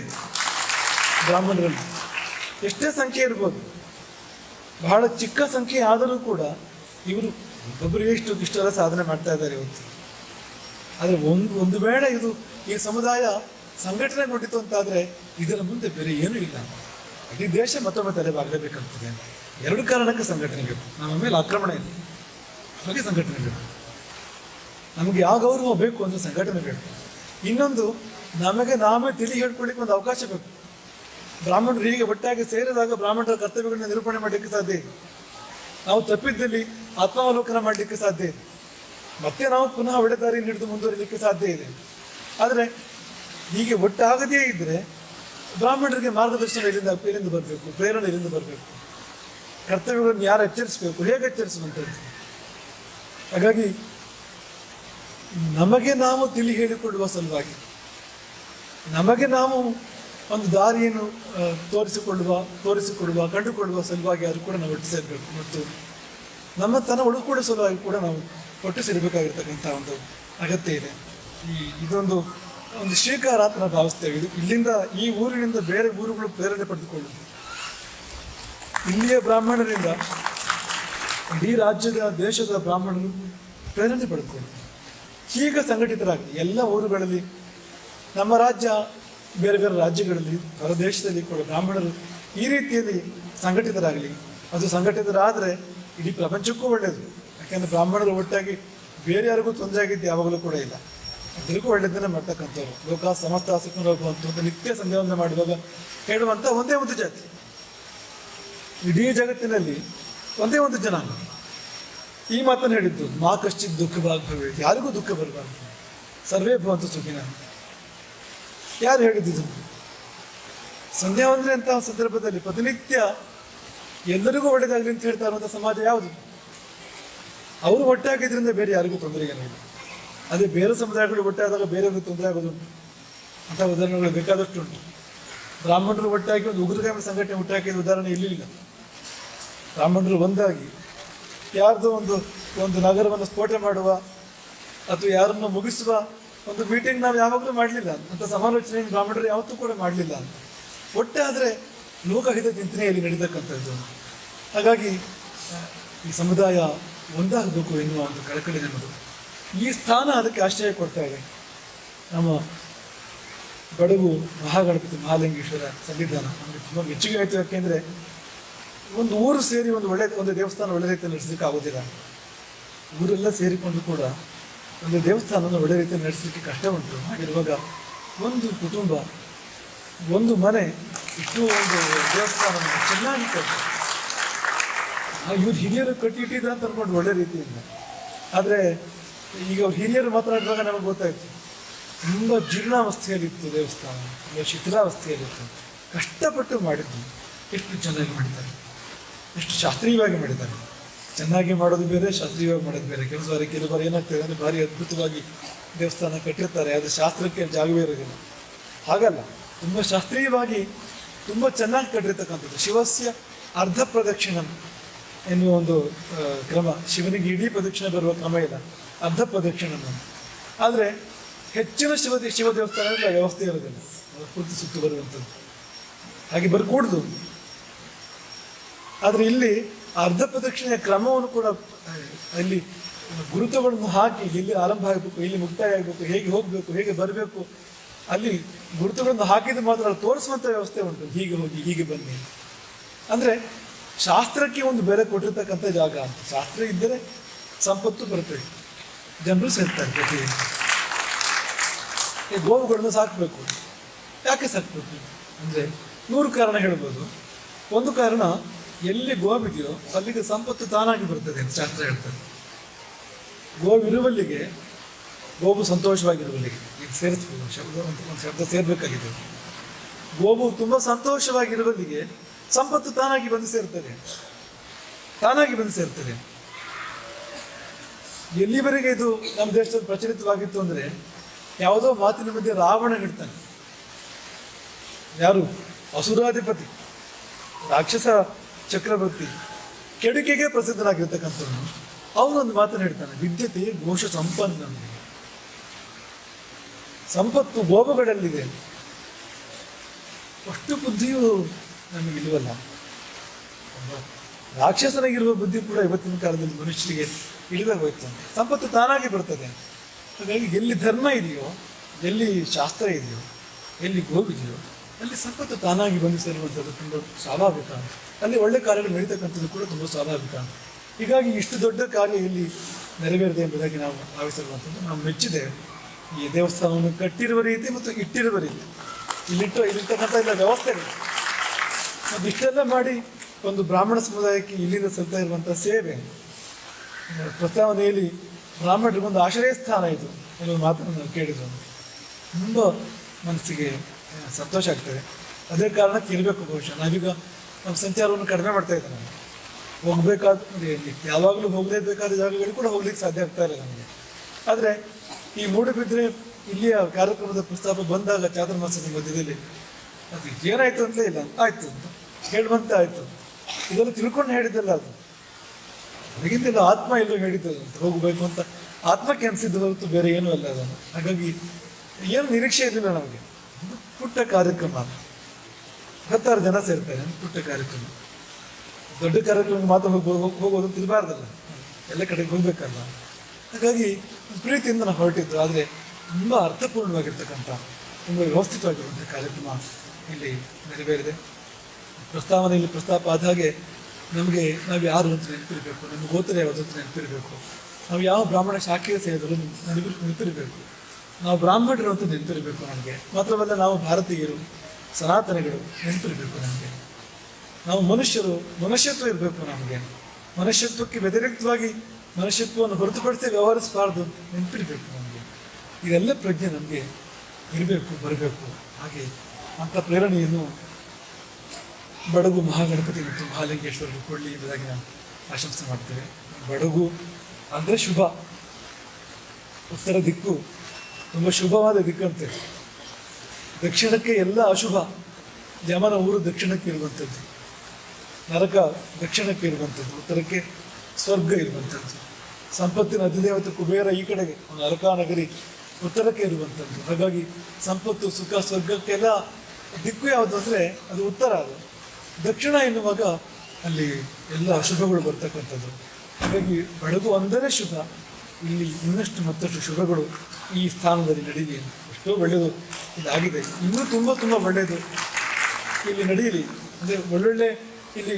ಬ್ರಾಹ್ಮಣರಲ್ಲಿ. ಎಷ್ಟೇ ಸಂಖ್ಯೆ ಇರ್ಬೋದು. ಬಹಳ ಚಿಕ್ಕ ಸಂಖ್ಯೆ ಆದರೂ ಕೂಡ ಇವರು ಒಬ್ಬೊಬ್ಬರಿಗೆ ಎಷ್ಟು ಇಷ್ಟೆಲ್ಲ ಸಾಧನೆ ಮಾಡ್ತಾ ಇದ್ದಾರೆ ಇವತ್ತು. ಆದರೆ ಒಂದು ಒಂದು ವೇಳೆ ಇದು ಈ ಸಮುದಾಯ ಸಂಘಟನೆ ಸಂಘಟನೆಗೊಂಡಿತು ಅಂತಾದರೆ ಇದರ ಮುಂದೆ ಬೇರೆ ಏನೂ ಇಲ್ಲ. ಇಡೀ ದೇಶ ಮತ್ತೊಮ್ಮೆ ತಲೆಬಾಗಲೇಬೇಕಾಗ್ತದೆ ಎರಡು ಕಾರಣಕ್ಕೆ ಸಂಘಟನೆ ಬೇಕು ನಮ್ಮ ಮೇಲೆ ಆಕ್ರಮಣ ಇದೆ. ಹಾಗೆ ಸಂಘಟನೆ ಬೇಕು ನಮಗೆ ಯಾವ ಗೌರವ ಬೇಕು ಅಂದರೆ ಬೇಕು. ಇನ್ನೊಂದು, ನಮಗೆ ನಾವೇ ತಿಳಿ ಹೇಳ್ಕೊಳ್ಳಿಕ್ಕೆ ಒಂದು ಅವಕಾಶ ಬೇಕು. ಬ್ರಾಹ್ಮಣರು ಹೀಗೆ ಒಟ್ಟಾಗಿ ಸೇರಿದಾಗ ಬ್ರಾಹ್ಮಣರ ಕರ್ತವ್ಯಗಳನ್ನ ನಿರೂಪಣೆ ಮಾಡಲಿಕ್ಕೆ ಸಾಧ್ಯ ಇದೆ ನಾವು ತಪ್ಪಿದ್ದಲ್ಲಿ ಆತ್ಮಾವಲೋಕನ ಮಾಡಲಿಕ್ಕೆ ಸಾಧ್ಯ ಇದೆ ಮತ್ತೆ ನಾವು ಪುನಃ ಒಳ್ಳೆ ಹಿಡಿದು ಮುಂದುವರಿಲಿಕ್ಕೆ ಸಾಧ್ಯ ಇದೆ ಆದರೆ, ಹೀಗೆ ಒಟ್ಟಾಗದೇ ಇದ್ದರೆ ಬ್ರಾಹ್ಮಣರಿಗೆ ಮಾರ್ಗದರ್ಶನ ಇಲ್ಲಿಂದ ಎಲ್ಲಿಂದ ಬರಬೇಕು, ಪ್ರೇರಣೆ ಇಲ್ಲಿಂದ ಬರಬೇಕು. ಕರ್ತವ್ಯಗಳನ್ನು ಯಾರು ಎಚ್ಚರಿಸಬೇಕು, ಹೇಗೆ ಎಚ್ಚರಿಸುವಂಥದ್ದು ಹಾಗಾಗಿ ನಮಗೆ ನಾವು ತಿಳಿ ಹೇಳಿಕೊಳ್ಳುವ ಸಲುವಾಗಿ, ನಮಗೆ ನಾವು ಒಂದು ದಾರಿಯನ್ನು ತೋರಿಸಿಕೊಳ್ಳುವ ತೋರಿಸಿಕೊಳ್ಳುವ ಕಂಡುಕೊಳ್ಳುವ ಸಲುವಾಗಿ ಅದು ಕೂಡ ನಾವು ಒಟ್ಟು ಸೇರಬೇಕು ಮತ್ತು ನಮ್ಮ ತನ ಉಳ್ಕೊಳ್ಳೋ ಸಲುವಾಗಿ ಕೂಡ ನಾವು ಒಟ್ಟು ಸೇರಬೇಕಾಗಿರ್ತಕ್ಕಂಥ ಒಂದು ಅಗತ್ಯ ಇದೆ. ಈ, ಇದೊಂದು, ಒಂದು ನಾವು ಭಾವಿಸ್ತೇವೆ ಇದು. ಇಲ್ಲಿಂದ ಈ ಊರಿನಿಂದ ಬೇರೆ ಊರುಗಳು ಪ್ರೇರಣೆ ಪಡೆದುಕೊಳ್ಳುವುದು ಇಲ್ಲಿಯ ಬ್ರಾಹ್ಮಣರಿಂದ ಇಡೀ ರಾಜ್ಯದ, ದೇಶದ ಬ್ರಾಹ್ಮಣರು ಪ್ರೇರಣೆ ಪಡೆದುಕೊಳ್ಳುವುದು ಹೀಗೆ ಸಂಘಟಿತರಾಗಿ ಎಲ್ಲ ಊರುಗಳಲ್ಲಿ, ನಮ್ಮ ರಾಜ್ಯ, ಬೇರೆ ಬೇರೆ ರಾಜ್ಯಗಳಲ್ಲಿ ಹೊರ ದೇಶದಲ್ಲಿ ಕೂಡ ಬ್ರಾಹ್ಮಣರು ಈ ರೀತಿಯಲ್ಲಿ ಸಂಘಟಿತರಾಗಲಿ. ಅದು ಸಂಘಟಿತರಾದರೆ ಇಡೀ ಪ್ರಪಂಚಕ್ಕೂ ಒಳ್ಳೆಯದು ಯಾಕೆಂದರೆ ಬ್ರಾಹ್ಮಣರು ಒಟ್ಟಾಗಿ ಬೇರೆ ಯಾರಿಗೂ ತೊಂದರೆ ಆಗಿದ್ದು ಯಾವಾಗಲೂ ಕೂಡ ಇಲ್ಲ. ಎಲ್ಲರಿಗೂ ಒಳ್ಳೆಯದನ್ನೇ ಮಾಡ್ತಕ್ಕಂಥವ್ರು. ಲೋಕ ಸಮಸ್ತ ಸುಖ ಅಂತ ನಿತ್ಯ ಸಂಧ್ಯಾವಂದನೆ ಮಾಡುವಾಗ ಹೇಳುವಂಥ ಒಂದೇ ಒಂದು ಜಾತಿ. ಇಡೀ ಜಗತ್ತಿನಲ್ಲಿ ಒಂದೇ ಒಂದು ಜನಾಂಗ. ಈ ಮಾತನ್ನು ಹೇಳಿದ್ದು, ಮಾ ಕಶ್ಚಿತ್ ದುಃಖ ಭಾಗಭವೇತ್ ಯಾರಿಗೂ ದುಃಖ ಬರಬಾರ್ದು. ಸರ್ವೇ ಭವಂತು ಸುಖಿನ. ಯಾರು ಹೇಳಿದ್ದು ಸಂಧ್ಯಾ ಸಂಧ್ಯಾವಂದನೆ ಅಂತಹ ಸಂದರ್ಭದಲ್ಲಿ ಪ್ರತಿನಿತ್ಯ ಎಲ್ಲರಿಗೂ ಒಳ್ಳೆಯದಾಗಲಿ ಅಂತ ಹೇಳ್ತಾ ಇರುವಂಥ ಸಮಾಜ ಯಾವುದು? ಅವರು ಒಟ್ಟಾಗಿದ್ರಿಂದ ಬೇರೆ ಯಾರಿಗೂ ತೊಂದರೆ ಏನಿಲ್ಲ ಅದೇ ಬೇರೆ ಸಮುದಾಯಗಳು ಒಟ್ಟಾದಾಗ ಬೇರೆಯವ್ರಿಗೆ ತೊಂದರೆ ಆಗೋದು ಅಂತ ಉದಾಹರಣೆಗಳು ಬೇಕಾದಷ್ಟು ಉಂಟು. ಬ್ರಾಹ್ಮಣರು ಒಟ್ಟಾಗಿ ಒಂದು ಉಗ್ರಗಾಮಿ ಸಂಘಟನೆ ಹುಟ್ಟಾಕಿದ ಉದಾಹರಣೆ ಇರಲಿಲ್ಲ ಬ್ರಾಹ್ಮಣರು ಒಂದಾಗಿ ಯಾರ್ದೋ ಒಂದು ಒಂದು ನಗರವನ್ನು ಸ್ಫೋಟ ಮಾಡುವ ಅಥವಾ ಯಾರನ್ನು ಮುಗಿಸುವ ಒಂದು ಮೀಟಿಂಗ್ ನಾವು ಯಾವಾಗಲೂ ಮಾಡಲಿಲ್ಲ. ಅಂತ ಸಮಾಲೋಚನೆ ಬ್ರಾಹ್ಮಣರು ಯಾವತ್ತೂ ಕೂಡ ಮಾಡಲಿಲ್ಲ. ಅಂತ ಆದರೆ ಲೋಕಹಿತ ಚಿಂತನೆಯಲ್ಲಿ ನಡೀತಕ್ಕಂಥದ್ದು. ಹಾಗಾಗಿ, ಈ ಸಮುದಾಯ ಒಂದಾಗಬೇಕು ಎನ್ನುವ ಒಂದು ಕಳಕಳಿ ನಮ್ಮದು. ಈ ಸ್ಥಾನ ಅದಕ್ಕೆ ಆಶ್ರಯ ಕೊಡ್ತಾ ಇದೆ. ನಮ್ಮ ಬಡಗು ಮಹಾಗಣಪತಿ ಮಹಾಲಿಂಗೇಶ್ವರ ಸನ್ನಿಧಾನ. ನಮಗೆ ತುಂಬ ಮೆಚ್ಚುಗೆ ಆಯಿತು ಯಾಕೆಂದರೆ ಒಂದು ಊರು ಸೇರಿ ಒಂದು ಒಳ್ಳೆ ಒಂದು ದೇವಸ್ಥಾನ ಒಳ್ಳೆ ರೀತಿಯಲ್ಲಿ ನಡೆಸಲಿಕ್ಕೆ ಆಗೋದಿಲ್ಲ ಊರೆಲ್ಲ ಸೇರಿಕೊಂಡು ಕೂಡ ಒಂದು ದೇವಸ್ಥಾನವನ್ನು ಒಳ್ಳೆ ರೀತಿಯಲ್ಲಿ ನಡೆಸಲಿಕ್ಕೆ ಕಷ್ಟ ಉಂಟು. ಹಾಗಿರುವಾಗ ಒಂದು ಕುಟುಂಬ, ಒಂದು ಮನೆ, ಇಷ್ಟು ಒಂದು ದೇವಸ್ಥಾನವನ್ನು ಚೆನ್ನಾಗಿ ಕಟ್ಟಿ. ಇವ್ರು ಹಿರಿಯರು ಕಟ್ಟಿಟ್ಟಿದ್ರು ಅಂತ ಅಂದ್ಕೊಂಡು ಒಳ್ಳೆ ರೀತಿಯಿಂದ ಆದರೆ ಈಗ ಅವ್ರು ಹಿರಿಯರು ಮಾತನಾಡಿದಾಗ ನಮಗೆ ಗೊತ್ತಾಯ್ತು. ತುಂಬ ಜೀರ್ಣಾವಸ್ಥೆಯಲ್ಲಿತ್ತು ದೇವಸ್ಥಾನ ಶಿಥಿಲಾವಸ್ಥೆಯಲ್ಲಿತ್ತು. ಕಷ್ಟಪಟ್ಟು ಮಾಡಿದ್ದು, ಎಷ್ಟು ಚೆನ್ನಾಗಿ ಮಾಡಿದ್ದಾರೆ. ಎಷ್ಟು ಶಾಸ್ತ್ರೀಯವಾಗಿ ಮಾಡಿದ್ದಾರೆ. ಚೆನ್ನಾಗಿ ಮಾಡೋದು ಬೇರೆ, ಶಾಸ್ತ್ರೀಯವಾಗಿ ಮಾಡೋದು ಬೇರೆ. ಕೆಲಸ ಕೆಲವರು ಏನಾಗ್ತದೆ ಅಂದರೆ ಭಾರಿ ಅದ್ಭುತವಾಗಿ ದೇವಸ್ಥಾನ ಕಟ್ಟಿರ್ತಾರೆ ಅದು ಶಾಸ್ತ್ರಕ್ಕೆ ಜಾಗವೇ ಇರೋದಿಲ್ಲ. ಹಾಗಲ್ಲ, ತುಂಬ ಶಾಸ್ತ್ರೀಯವಾಗಿ ತುಂಬ ಚೆನ್ನಾಗಿ ಕಟ್ಟಿರ್ತಕ್ಕಂಥದ್ದು. ಶಿವಸ್ಯ ಅರ್ಧ ಪ್ರದಕ್ಷಿಣ ಎನ್ನುವ ಒಂದು ಕ್ರಮ. ಶಿವನಿಗೆ ಇಡೀ ಪ್ರದಕ್ಷಿಣೆ ಬರುವ ಕ್ರಮ ಇಲ್ಲ. ಅರ್ಧ ಪ್ರದಕ್ಷಿಣ. ಆದರೆ ಹೆಚ್ಚಿನ ಶಿವ ಶಿವ ದೇವಸ್ಥಾನದಲ್ಲಿ ಆ ವ್ಯವಸ್ಥೆ ಇರೋದಿಲ್ಲ. ಪೂರ್ತಿ ಸುತ್ತು ಬರುವಂಥದ್ದು. ಹಾಗೆ ಬರ್ಕೂಡ್ದು. ಆದರೆ ಇಲ್ಲಿ ಅರ್ಧ ಪ್ರದಕ್ಷಿಣೆಯ ಕ್ರಮವನ್ನು ಕೂಡ ಅಲ್ಲಿ ಗುರುತುಗಳನ್ನು ಹಾಕಿ ಎಲ್ಲಿ ಆರಂಭ ಆಗಬೇಕು, ಎಲ್ಲಿ ಮುಕ್ತಾಯ ಆಗಬೇಕು, ಹೇಗೆ ಹೋಗಬೇಕು, ಹೇಗೆ ಬರಬೇಕು, ಅಲ್ಲಿ ಗುರುತುಗಳನ್ನು ಹಾಕಿದ ಮಾತ್ರ ತೋರಿಸುವಂಥ ವ್ಯವಸ್ಥೆ ಉಂಟು. ಹೀಗೆ ಹೋಗಿ, ಹೀಗೆ ಬನ್ನಿ ಅಂದರೆ ಶಾಸ್ತ್ರಕ್ಕೆ ಒಂದು ಬೆಲೆ ಕೊಟ್ಟಿರ್ತಕ್ಕಂಥ ಜಾಗ ಅಂತ. ಶಾಸ್ತ್ರ ಇದ್ದರೆ ಸಂಪತ್ತು ಬರುತ್ತೆ. ಜನರು ಸೇರ್ತಾರೆ ಪ್ರತಿ ಈ ಗೋವುಗಳನ್ನು ಸಾಕಬೇಕು. ಯಾಕೆ ಸಾಕಬೇಕು? ಅಂದರೆ ನೂರು ಕಾರಣ ಹೇಳ್ಬೋದು. ಒಂದು ಕಾರಣ ಎಲ್ಲಿ ಗೋವಿದೆಯೋ ಅಲ್ಲಿಗೆ ಸಂಪತ್ತು ತಾನಾಗಿ ಬರ್ತದೆ ಅಂತ ಶಾಸ್ತ್ರ ಹೇಳ್ತಾರೆ. ಗೋವಿರುವಲ್ಲಿಗೆ, ಗೋವು ಸಂತೋಷವಾಗಿರುವಲ್ಲಿಗೆ, ಈಗ ಸೇರಿಸ್ಬೋದು, ಶಬ್ದ, ಒಂದು ಒಂದು ಶಬ್ದ ಸೇರ್ಬೇಕಾಗಿದೆ. ಗೋವು ತುಂಬ ಸಂತೋಷವಾಗಿರುವಲ್ಲಿಗೆ ಸಂಪತ್ತು ತಾನಾಗಿ ಬಂದು ಸೇರ್ತದೆ. ತಾನಾಗಿ ಬಂದು ಸೇರ್ತದೆ. ಎಲ್ಲಿವರೆಗೆ ಇದು ನಮ್ಮ ದೇಶದಲ್ಲಿ ಪ್ರಚಲಿತವಾಗಿತ್ತು ಅಂದರೆ ಯಾವುದೋ ಮಾತಿನ ಮಧ್ಯೆ ರಾವಣ ಇಡ್ತಾನೆ. ಯಾರು? ಅಸುರಾಧಿಪತಿ. ರಾಕ್ಷಸ ಚಕ್ರವರ್ತಿ ಕೆಡುಕೆಗೆ ಪ್ರಸಿದ್ಧನಾಗಿರ್ತಕ್ಕಂಥವನು. ಅವನೊಂದು ಮಾತನ್ನು ಹೇಳ್ತಾನೆ, ವಿದ್ಯತೆ ಘೋಷ ಸಂಪನ್ನ ಸಂಪತ್ತು ಭೋಗಗಳಲ್ಲಿದೆ. ಅಷ್ಟು ಬುದ್ಧಿಯು ನಮಗಿಲ್ವಲ್ಲ ರಾಕ್ಷಸನಾಗಿರುವ ಬುದ್ಧಿ ಕೂಡ ಇವತ್ತಿನ ಕಾಲದಲ್ಲಿ ಮನುಷ್ಯರಿಗೆ ಇಳಿದ ಹೋಯ್ತು. ಸಂಪತ್ತು ತಾನಾಗಿ ಬರ್ತದೆ. ಹಾಗಾಗಿ ಎಲ್ಲಿ ಧರ್ಮ ಇದೆಯೋ, ಎಲ್ಲಿ ಶಾಸ್ತ್ರ ಇದೆಯೋ, ಎಲ್ಲಿ ಗೋವಿದೆಯೋ ಅಲ್ಲಿ ಸಂಪತ್ತು ತಾನಾಗಿ ಬಂದು ಸೇರುವಂಥದ್ದು ತುಂಬ ಸ್ವಾಭಾವಿಕ. ಅಲ್ಲಿ ಒಳ್ಳೆ ಕಾರ್ಯಗಳು ನಡೀತಕ್ಕಂಥದ್ದು ಕೂಡ ತುಂಬ ಸ್ವಾಭಾವಿಕ. ಹೀಗಾಗಿ ಇಷ್ಟು ದೊಡ್ಡ ಕಾರ್ಯ ಇಲ್ಲಿ ನೆರವೇರಿದೆ ಎಂಬುದಾಗಿ ನಾವು ಭಾವಿಸಿರುವಂಥದ್ದು. ನಾವು ಮೆಚ್ಚಿದೆ. ಈ ದೇವಸ್ಥಾನವನ್ನು ಕಟ್ಟಿರುವ ರೀತಿ ಮತ್ತು ಇಟ್ಟಿರುವ ರೀತಿ. ಇಲ್ಲಿಟ್ಟು ಇಲ್ಲಿರ್ತಕ್ಕಂಥ ಎಲ್ಲ ವ್ಯವಸ್ಥೆಗಳು. ಮತ್ತು ಇಷ್ಟೆಲ್ಲ ಮಾಡಿ ಒಂದು ಬ್ರಾಹ್ಮಣ ಸಮುದಾಯಕ್ಕೆ ಇಲ್ಲಿಂದ ಸಲ್ತಾ ಇರುವಂಥ ಸೇವೆ. ಪ್ರಸ್ತಾವನೆಯಲ್ಲಿ ಬ್ರಾಹ್ಮಣರಿಗೆ ಒಂದು ಆಶ್ರಯ ಸ್ಥಾನ ಇದು ಎನ್ನುವ ಮಾತನ್ನು ನಾವು ಕೇಳಿದ್ರು ತುಂಬ ಮನಸ್ಸಿಗೆ ಸಂತೋಷ ಆಗ್ತದೆ. ಅದೇ ಕಾರಣಕ್ಕೆ ಇರಬೇಕು ಬಹುಶಃ. ನಾವೀಗ ನಮ್ಮ ಸಂಚಾರವನ್ನು ಕಡಿಮೆ ಮಾಡ್ತಾ ಇದ್ದೆ ನಾನು ಹೋಗಬೇಕಾದ ಯಾವಾಗಲೂ ಹೋಗಲೇಬೇಕಾದ ಜಾಗಗಳು ಕೂಡ ಹೋಗ್ಲಿಕ್ಕೆ ಸಾಧ್ಯ ಆಗ್ತಾ ಇಲ್ಲ ನಮಗೆ. ಆದರೆ ಈ ಮೂಡುಬಿದ್ರೆ ಇಲ್ಲಿಯ ಕಾರ್ಯಕ್ರಮದ ಪ್ರಸ್ತಾಪ ಬಂದಾಗ ಚಾತುರ್ಮಾಸದ ಮಧ್ಯದಲ್ಲಿ ಅದು ಏನಾಯ್ತು ಅಂತಲೇ ಇಲ್ಲ. ಆಯ್ತು ಅಂತ. ಹೇಳುವಂತೆ ಆಯಿತು. ಇದೆಲ್ಲ ತಿಳ್ಕೊಂಡು ಹೇಳಿದ್ದಲ್ಲ ಅದು. ನನಗಿಂತೆಲ್ಲ ಆತ್ಮ ಎಲ್ಲೋ ಹೇಳಿದ್ದಲ್ಲ ಅಂತ. ಹೋಗಬೇಕು ಅಂತ. ಆತ್ಮಕ್ಕೆ ಅನಿಸಿದ್ದು ಹೊರತು ಬೇರೆ ಏನೂ ಅಲ್ಲ ಅದನ್ನು ಹಾಗಾಗಿ ಏನು ನಿರೀಕ್ಷೆ ಇರಲಿಲ್ಲ ನಮಗೆ. ಪುಟ್ಟ ಕಾರ್ಯಕ್ರಮ. ಹತ್ತಾರು ಜನ ಸೇರ್ತಾರೆ, ಪುಟ್ಟ ಕಾರ್ಯಕ್ರಮ. ದೊಡ್ಡ ಕಾರ್ಯಕ್ರಮ ಮಾತ್ರ ಹೋಗ್ಬೋದು ಹೋಗ್- ಹೋಗೋದು ಅಂತ ಇರಬಾರ್ದಲ್ಲ ಎಲ್ಲ ಕಡೆಗೆ ಹೋಗ್ಬೇಕಲ್ಲ. ಹಾಗಾಗಿ ಪ್ರೀತಿಯಿಂದ ನಾವು ಹೊರಟಿದ್ದು, ಆದರೆ ತುಂಬ ಅರ್ಥಪೂರ್ಣವಾಗಿರ್ತಕ್ಕಂಥ, ತುಂಬ ವ್ಯವಸ್ಥಿತವಾಗಿರುವಂಥ ಕಾರ್ಯಕ್ರಮ ಇಲ್ಲಿ ನೆರವೇರಿದೆ. ಪ್ರಸ್ತಾವನೆಯಲ್ಲಿ ಪ್ರಸ್ತಾಪ ಆದ ಹಾಗೆ ನಮಗೆ ನಾವು ಯಾರು ಅಂತ ನೆನಪಿರಬೇಕು ನಮ್ಮ ಗೋತ್ರ ಯಾವುದು ಅಂತ ನೆನಪಿರಬೇಕು. ನಾವು ಯಾವ ಬ್ರಾಹ್ಮಣ ಶಾಖೆಗೆ ಸೇರಿದ್ರು ನೆನಪಿ ನೆನಪಿರಬೇಕು. ನಾವು ಬ್ರಾಹ್ಮಣರು ಅಂತ ನೆನಪಿರಬೇಕು ನನಗೆ ಮಾತ್ರವಲ್ಲ ನಾವು ಭಾರತೀಯರು, ಸನಾತನಗಳು ನೆನಪಿರಬೇಕು ನನಗೆ ನಾವು ಮನುಷ್ಯರು, ಮನುಷ್ಯತ್ವ ಇರಬೇಕು ನಮಗೆ. ಮನುಷ್ಯತ್ವಕ್ಕೆ ವ್ಯತಿರಿಕ್ತವಾಗಿ ಮನುಷ್ಯತ್ವವನ್ನು ಹೊರತುಪಡಿಸಿ ವ್ಯವಹರಿಸಬಾರ್ದು ನೆನಪಿರಬೇಕು ನಮಗೆ. ಇದೆಲ್ಲ ಪ್ರಜ್ಞೆ ನಮಗೆ ಇರಬೇಕು, ಬರಬೇಕು. ಹಾಗೆ ಅಂಥ ಪ್ರೇರಣೆಯನ್ನು ಬಡಗು ಮಹಾಗಣಪತಿ ಮತ್ತು ಮಹಾಲಿಂಗೇಶ್ವರರು ಕೊಳ್ಳಿ ಎಂಬುದಾಗಿ ನಾವು ಆಶಂಸೆ ಮಾಡ್ತೇವೆ ಬಡಗು ಅಂದರೆ ಶುಭ. ಉತ್ತರ ದಿಕ್ಕು ತುಂಬ ಶುಭವಾದ ದಿಕ್ಕಂತೆ. ದಕ್ಷಿಣಕ್ಕೆ ಎಲ್ಲ ಅಶುಭ. ಯಮನ ಊರು ದಕ್ಷಿಣಕ್ಕೆ ಇರುವಂಥದ್ದು. ನರಕ ದಕ್ಷಿಣಕ್ಕೆ ಇರುವಂಥದ್ದು. ಉತ್ತರಕ್ಕೆ ಸ್ವರ್ಗ ಇರುವಂಥದ್ದು. ಸಂಪತ್ತಿನ ಅಧಿದೇವತೆ ಕುಬೇರ ಈ ಕಡೆಗೆ ನರಕ ನಗರಿ ಉತ್ತರಕ್ಕೆ ಇರುವಂಥದ್ದು. ಹಾಗಾಗಿ ಸಂಪತ್ತು, ಸುಖ, ಸ್ವರ್ಗಕ್ಕೆಲ್ಲ ದಿಕ್ಕು ಯಾವುದು ಅಂದರೆ ಅದು ಉತ್ತರ ಅದು. ದಕ್ಷಿಣ ಎನ್ನುವಾಗ ಅಲ್ಲಿ ಎಲ್ಲ ಅಶುಭಗಳು ಬರ್ತಕ್ಕಂಥದ್ದು. ಹಾಗಾಗಿ ಬೆಳಗು ಅಂದರೆ ಶುಭ. ಇಲ್ಲಿ ಇನ್ನಷ್ಟು ಮತ್ತಷ್ಟು ಶುಭಗಳು ಈ ಸ್ಥಾನದಲ್ಲಿ ನಡೆಯಲಿ ಎಷ್ಟೋ ಒಳ್ಳೆಯದು ಇದಾಗಿದೆ ಇನ್ನೂ ತುಂಬ ತುಂಬ ಒಳ್ಳೆಯದು ಇಲ್ಲಿ ನಡೆಯಲಿ. ಅಂದರೆ ಒಳ್ಳೊಳ್ಳೆ ಇಲ್ಲಿ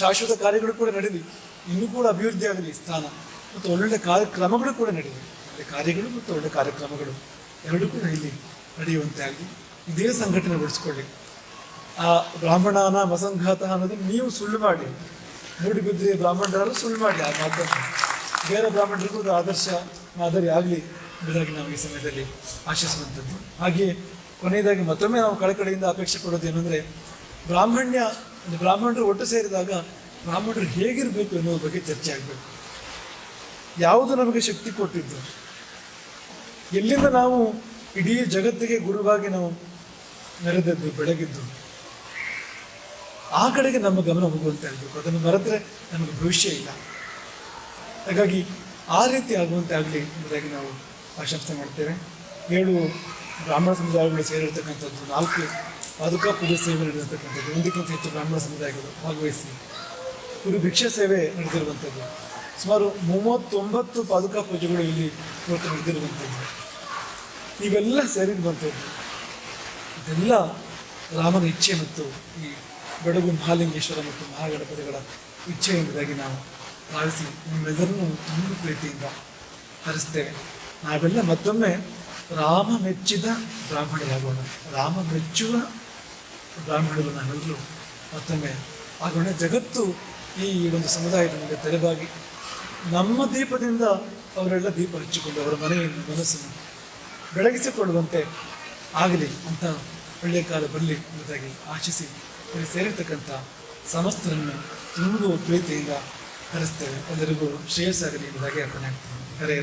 ಶಾಶ್ವತ ಕಾರ್ಯಗಳು ಕೂಡ ನಡೀಲಿ ಇನ್ನೂ ಕೂಡ ಅಭಿವೃದ್ಧಿ ಆಗಲಿ ಸ್ಥಾನ. ಮತ್ತು ಒಳ್ಳೊಳ್ಳೆ ಕಾರ್ಯಕ್ರಮಗಳು ಕೂಡ ನಡೆಯಲಿ. ಒಳ್ಳೆ ಕಾರ್ಯಗಳು ಮತ್ತು ಒಳ್ಳೆ ಕಾರ್ಯಕ್ರಮಗಳು ಎರಡೂ ಕೂಡ ಇಲ್ಲಿ ನಡೆಯುವಂತೆ ಆಗಲಿ ಇದೇ ಸಂಘಟನೆಗೊಳಿಸ್ಕೊಳ್ಳಿ ಆ ಬ್ರಾಹ್ಮಣನ ಮಸಂಘಾತ ಅನ್ನೋದನ್ನು ನೀವು ಸುಳ್ಳು ಮಾಡಿ. ಮೂಡಿಬಿದ್ರೆ ಬ್ರಾಹ್ಮಣರು ಸುಳ್ಳು ಮಾಡಿ ಆ ಮಾತನ್ನು. ಬೇರೆ ಬ್ರಾಹ್ಮಣರಿಗೂ ಒಂದು ಆದರ್ಶ, ಮಾದರಿ ಆಗಲಿ ಎಂಬುದಾಗಿ ನಾವು ಈ ಸಮಯದಲ್ಲಿ ಆಶಿಸುವಂಥದ್ದು. ಹಾಗೆಯೇ ಕೊನೆಯದಾಗಿ ಮತ್ತೊಮ್ಮೆ ನಾವು ಕಳಕಳಿಯಿಂದ ಅಪೇಕ್ಷೆ ಕೊಡೋದು ಏನಂದರೆ, ಬ್ರಾಹ್ಮಣ್ಯ, ಒಂದು ಬ್ರಾಹ್ಮಣರು ಒಟ್ಟು ಸೇರಿದಾಗ ಬ್ರಾಹ್ಮಣರು ಹೇಗಿರಬೇಕು ಎನ್ನುವ ಬಗ್ಗೆ ಚರ್ಚೆ ಆಗಬೇಕು. ಯಾವುದು ನಮಗೆ ಶಕ್ತಿ ಕೊಟ್ಟಿದ್ದು? ಎಲ್ಲಿಂದ ನಾವು ಇಡೀ ಜಗತ್ತಿಗೆ ಗುರುವಾಗಿ ನಾವು ನೆರೆದದ್ದು, ಬೆಳಗಿದ್ದು? ಆ ಕಡೆಗೆ ನಮ್ಮ ಗಮನ ಹೋಗುವಂತೆ ಆಗಬೇಕು ಅದನ್ನು ಮರೆತರೆ ನಮಗೆ ಭವಿಷ್ಯ ಇಲ್ಲ. ಹಾಗಾಗಿ ಆ ರೀತಿ ಆಗುವಂತೆ ಆಗಲಿ ಎಂಬುದಾಗಿ ನಾವು ಆಶಂಸೆ ಮಾಡ್ತೇವೆ. ಏಳು ಬ್ರಾಹ್ಮಣ ಸಮುದಾಯಗಳು ಸೇರಿರ್ತಕ್ಕಂಥದ್ದು, ನಾಲ್ಕು ಪಾದುಕಾ ಪೂಜೆ ಸೇವೆ ನಡೆದಿರ್ತಕ್ಕಂಥದ್ದು ಒಂದಕ್ಕಿಂತ ಹೆಚ್ಚು ಬ್ರಾಹ್ಮಣ ಸಮುದಾಯಗಳು ಭಾಗವಹಿಸಿ ಗುರು ಭಿಕ್ಷೆ ಸೇವೆ ನಡೆದಿರುವಂಥದ್ದು. ಸುಮಾರು ಮೂವತ್ತೊಂಬತ್ತು ಪಾದುಕಾ ಪೂಜೆಗಳು ಇಲ್ಲಿ ಇವತ್ತು ನಡೆದಿರುವಂಥದ್ದು. ಇವೆಲ್ಲ ಸೇರಿರುವಂಥದ್ದು. ಇದೆಲ್ಲ ರಾಮನ ಇಚ್ಛೆ ಮತ್ತು ಈ ಬೆಡಗು ಮಹಾಲಿಂಗೇಶ್ವರ ಮತ್ತು ಮಹಾಗಣಪತಿಗಳ ಇಚ್ಛೆ ಎಂಬುದಾಗಿ ನಾವು ಭಾವಿಸಿ ನಿಮ್ಮೆಲ್ಲರನ್ನೂ ತುಂಬ ಪ್ರೀತಿಯಿಂದ ಹರಿಸ್ತೇವೆ. ನಾವೆಲ್ಲ ಮತ್ತೊಮ್ಮೆ ರಾಮ ಮೆಚ್ಚಿದ ಬ್ರಾಹ್ಮಣರಾಗೋಣ ರಾಮ ಮೆಚ್ಚುವ ಬ್ರಾಹ್ಮಣರು ನಾವೆಲ್ಲರೂ ಮತ್ತೊಮ್ಮೆ ಆಗೋಣ. ಜಗತ್ತು ಈ ಒಂದು ಸಮುದಾಯದ ಮುಂದೆ ತೆರೆದಾಗಿ ನಮ್ಮ ದೀಪದಿಂದ ಅವರೆಲ್ಲ ದೀಪ ಹಚ್ಚಿಕೊಂಡು ಅವರ ಮನೆಯನ್ನು, ಮನಸ್ಸನ್ನು ಬೆಳಗಿಸಿಕೊಳ್ಳುವಂತೆ ಆಗಲಿ ಅಂತ ಒಳ್ಳೆಯ ಕಾಲ ಬರಲಿ ಎಂಬುದಾಗಿ ಆಶಿಸಿ ಸೇರಿರ್ತಕ್ಕಂಥ ಸಮಸ್ತರನ್ನು ತುಂಬ ಪ್ರೀತಿಯಿಂದ ಹರಿಸ್ತೇವೆ ಎಲ್ಲರಿಗೂ ಶ್ರೇಯಸ್ಸಾಗಲಿ ಎಂಬುದಾಗಿ ಅರ್ಪಣೆ ಆಗ್ತದೆ ಹರೇ.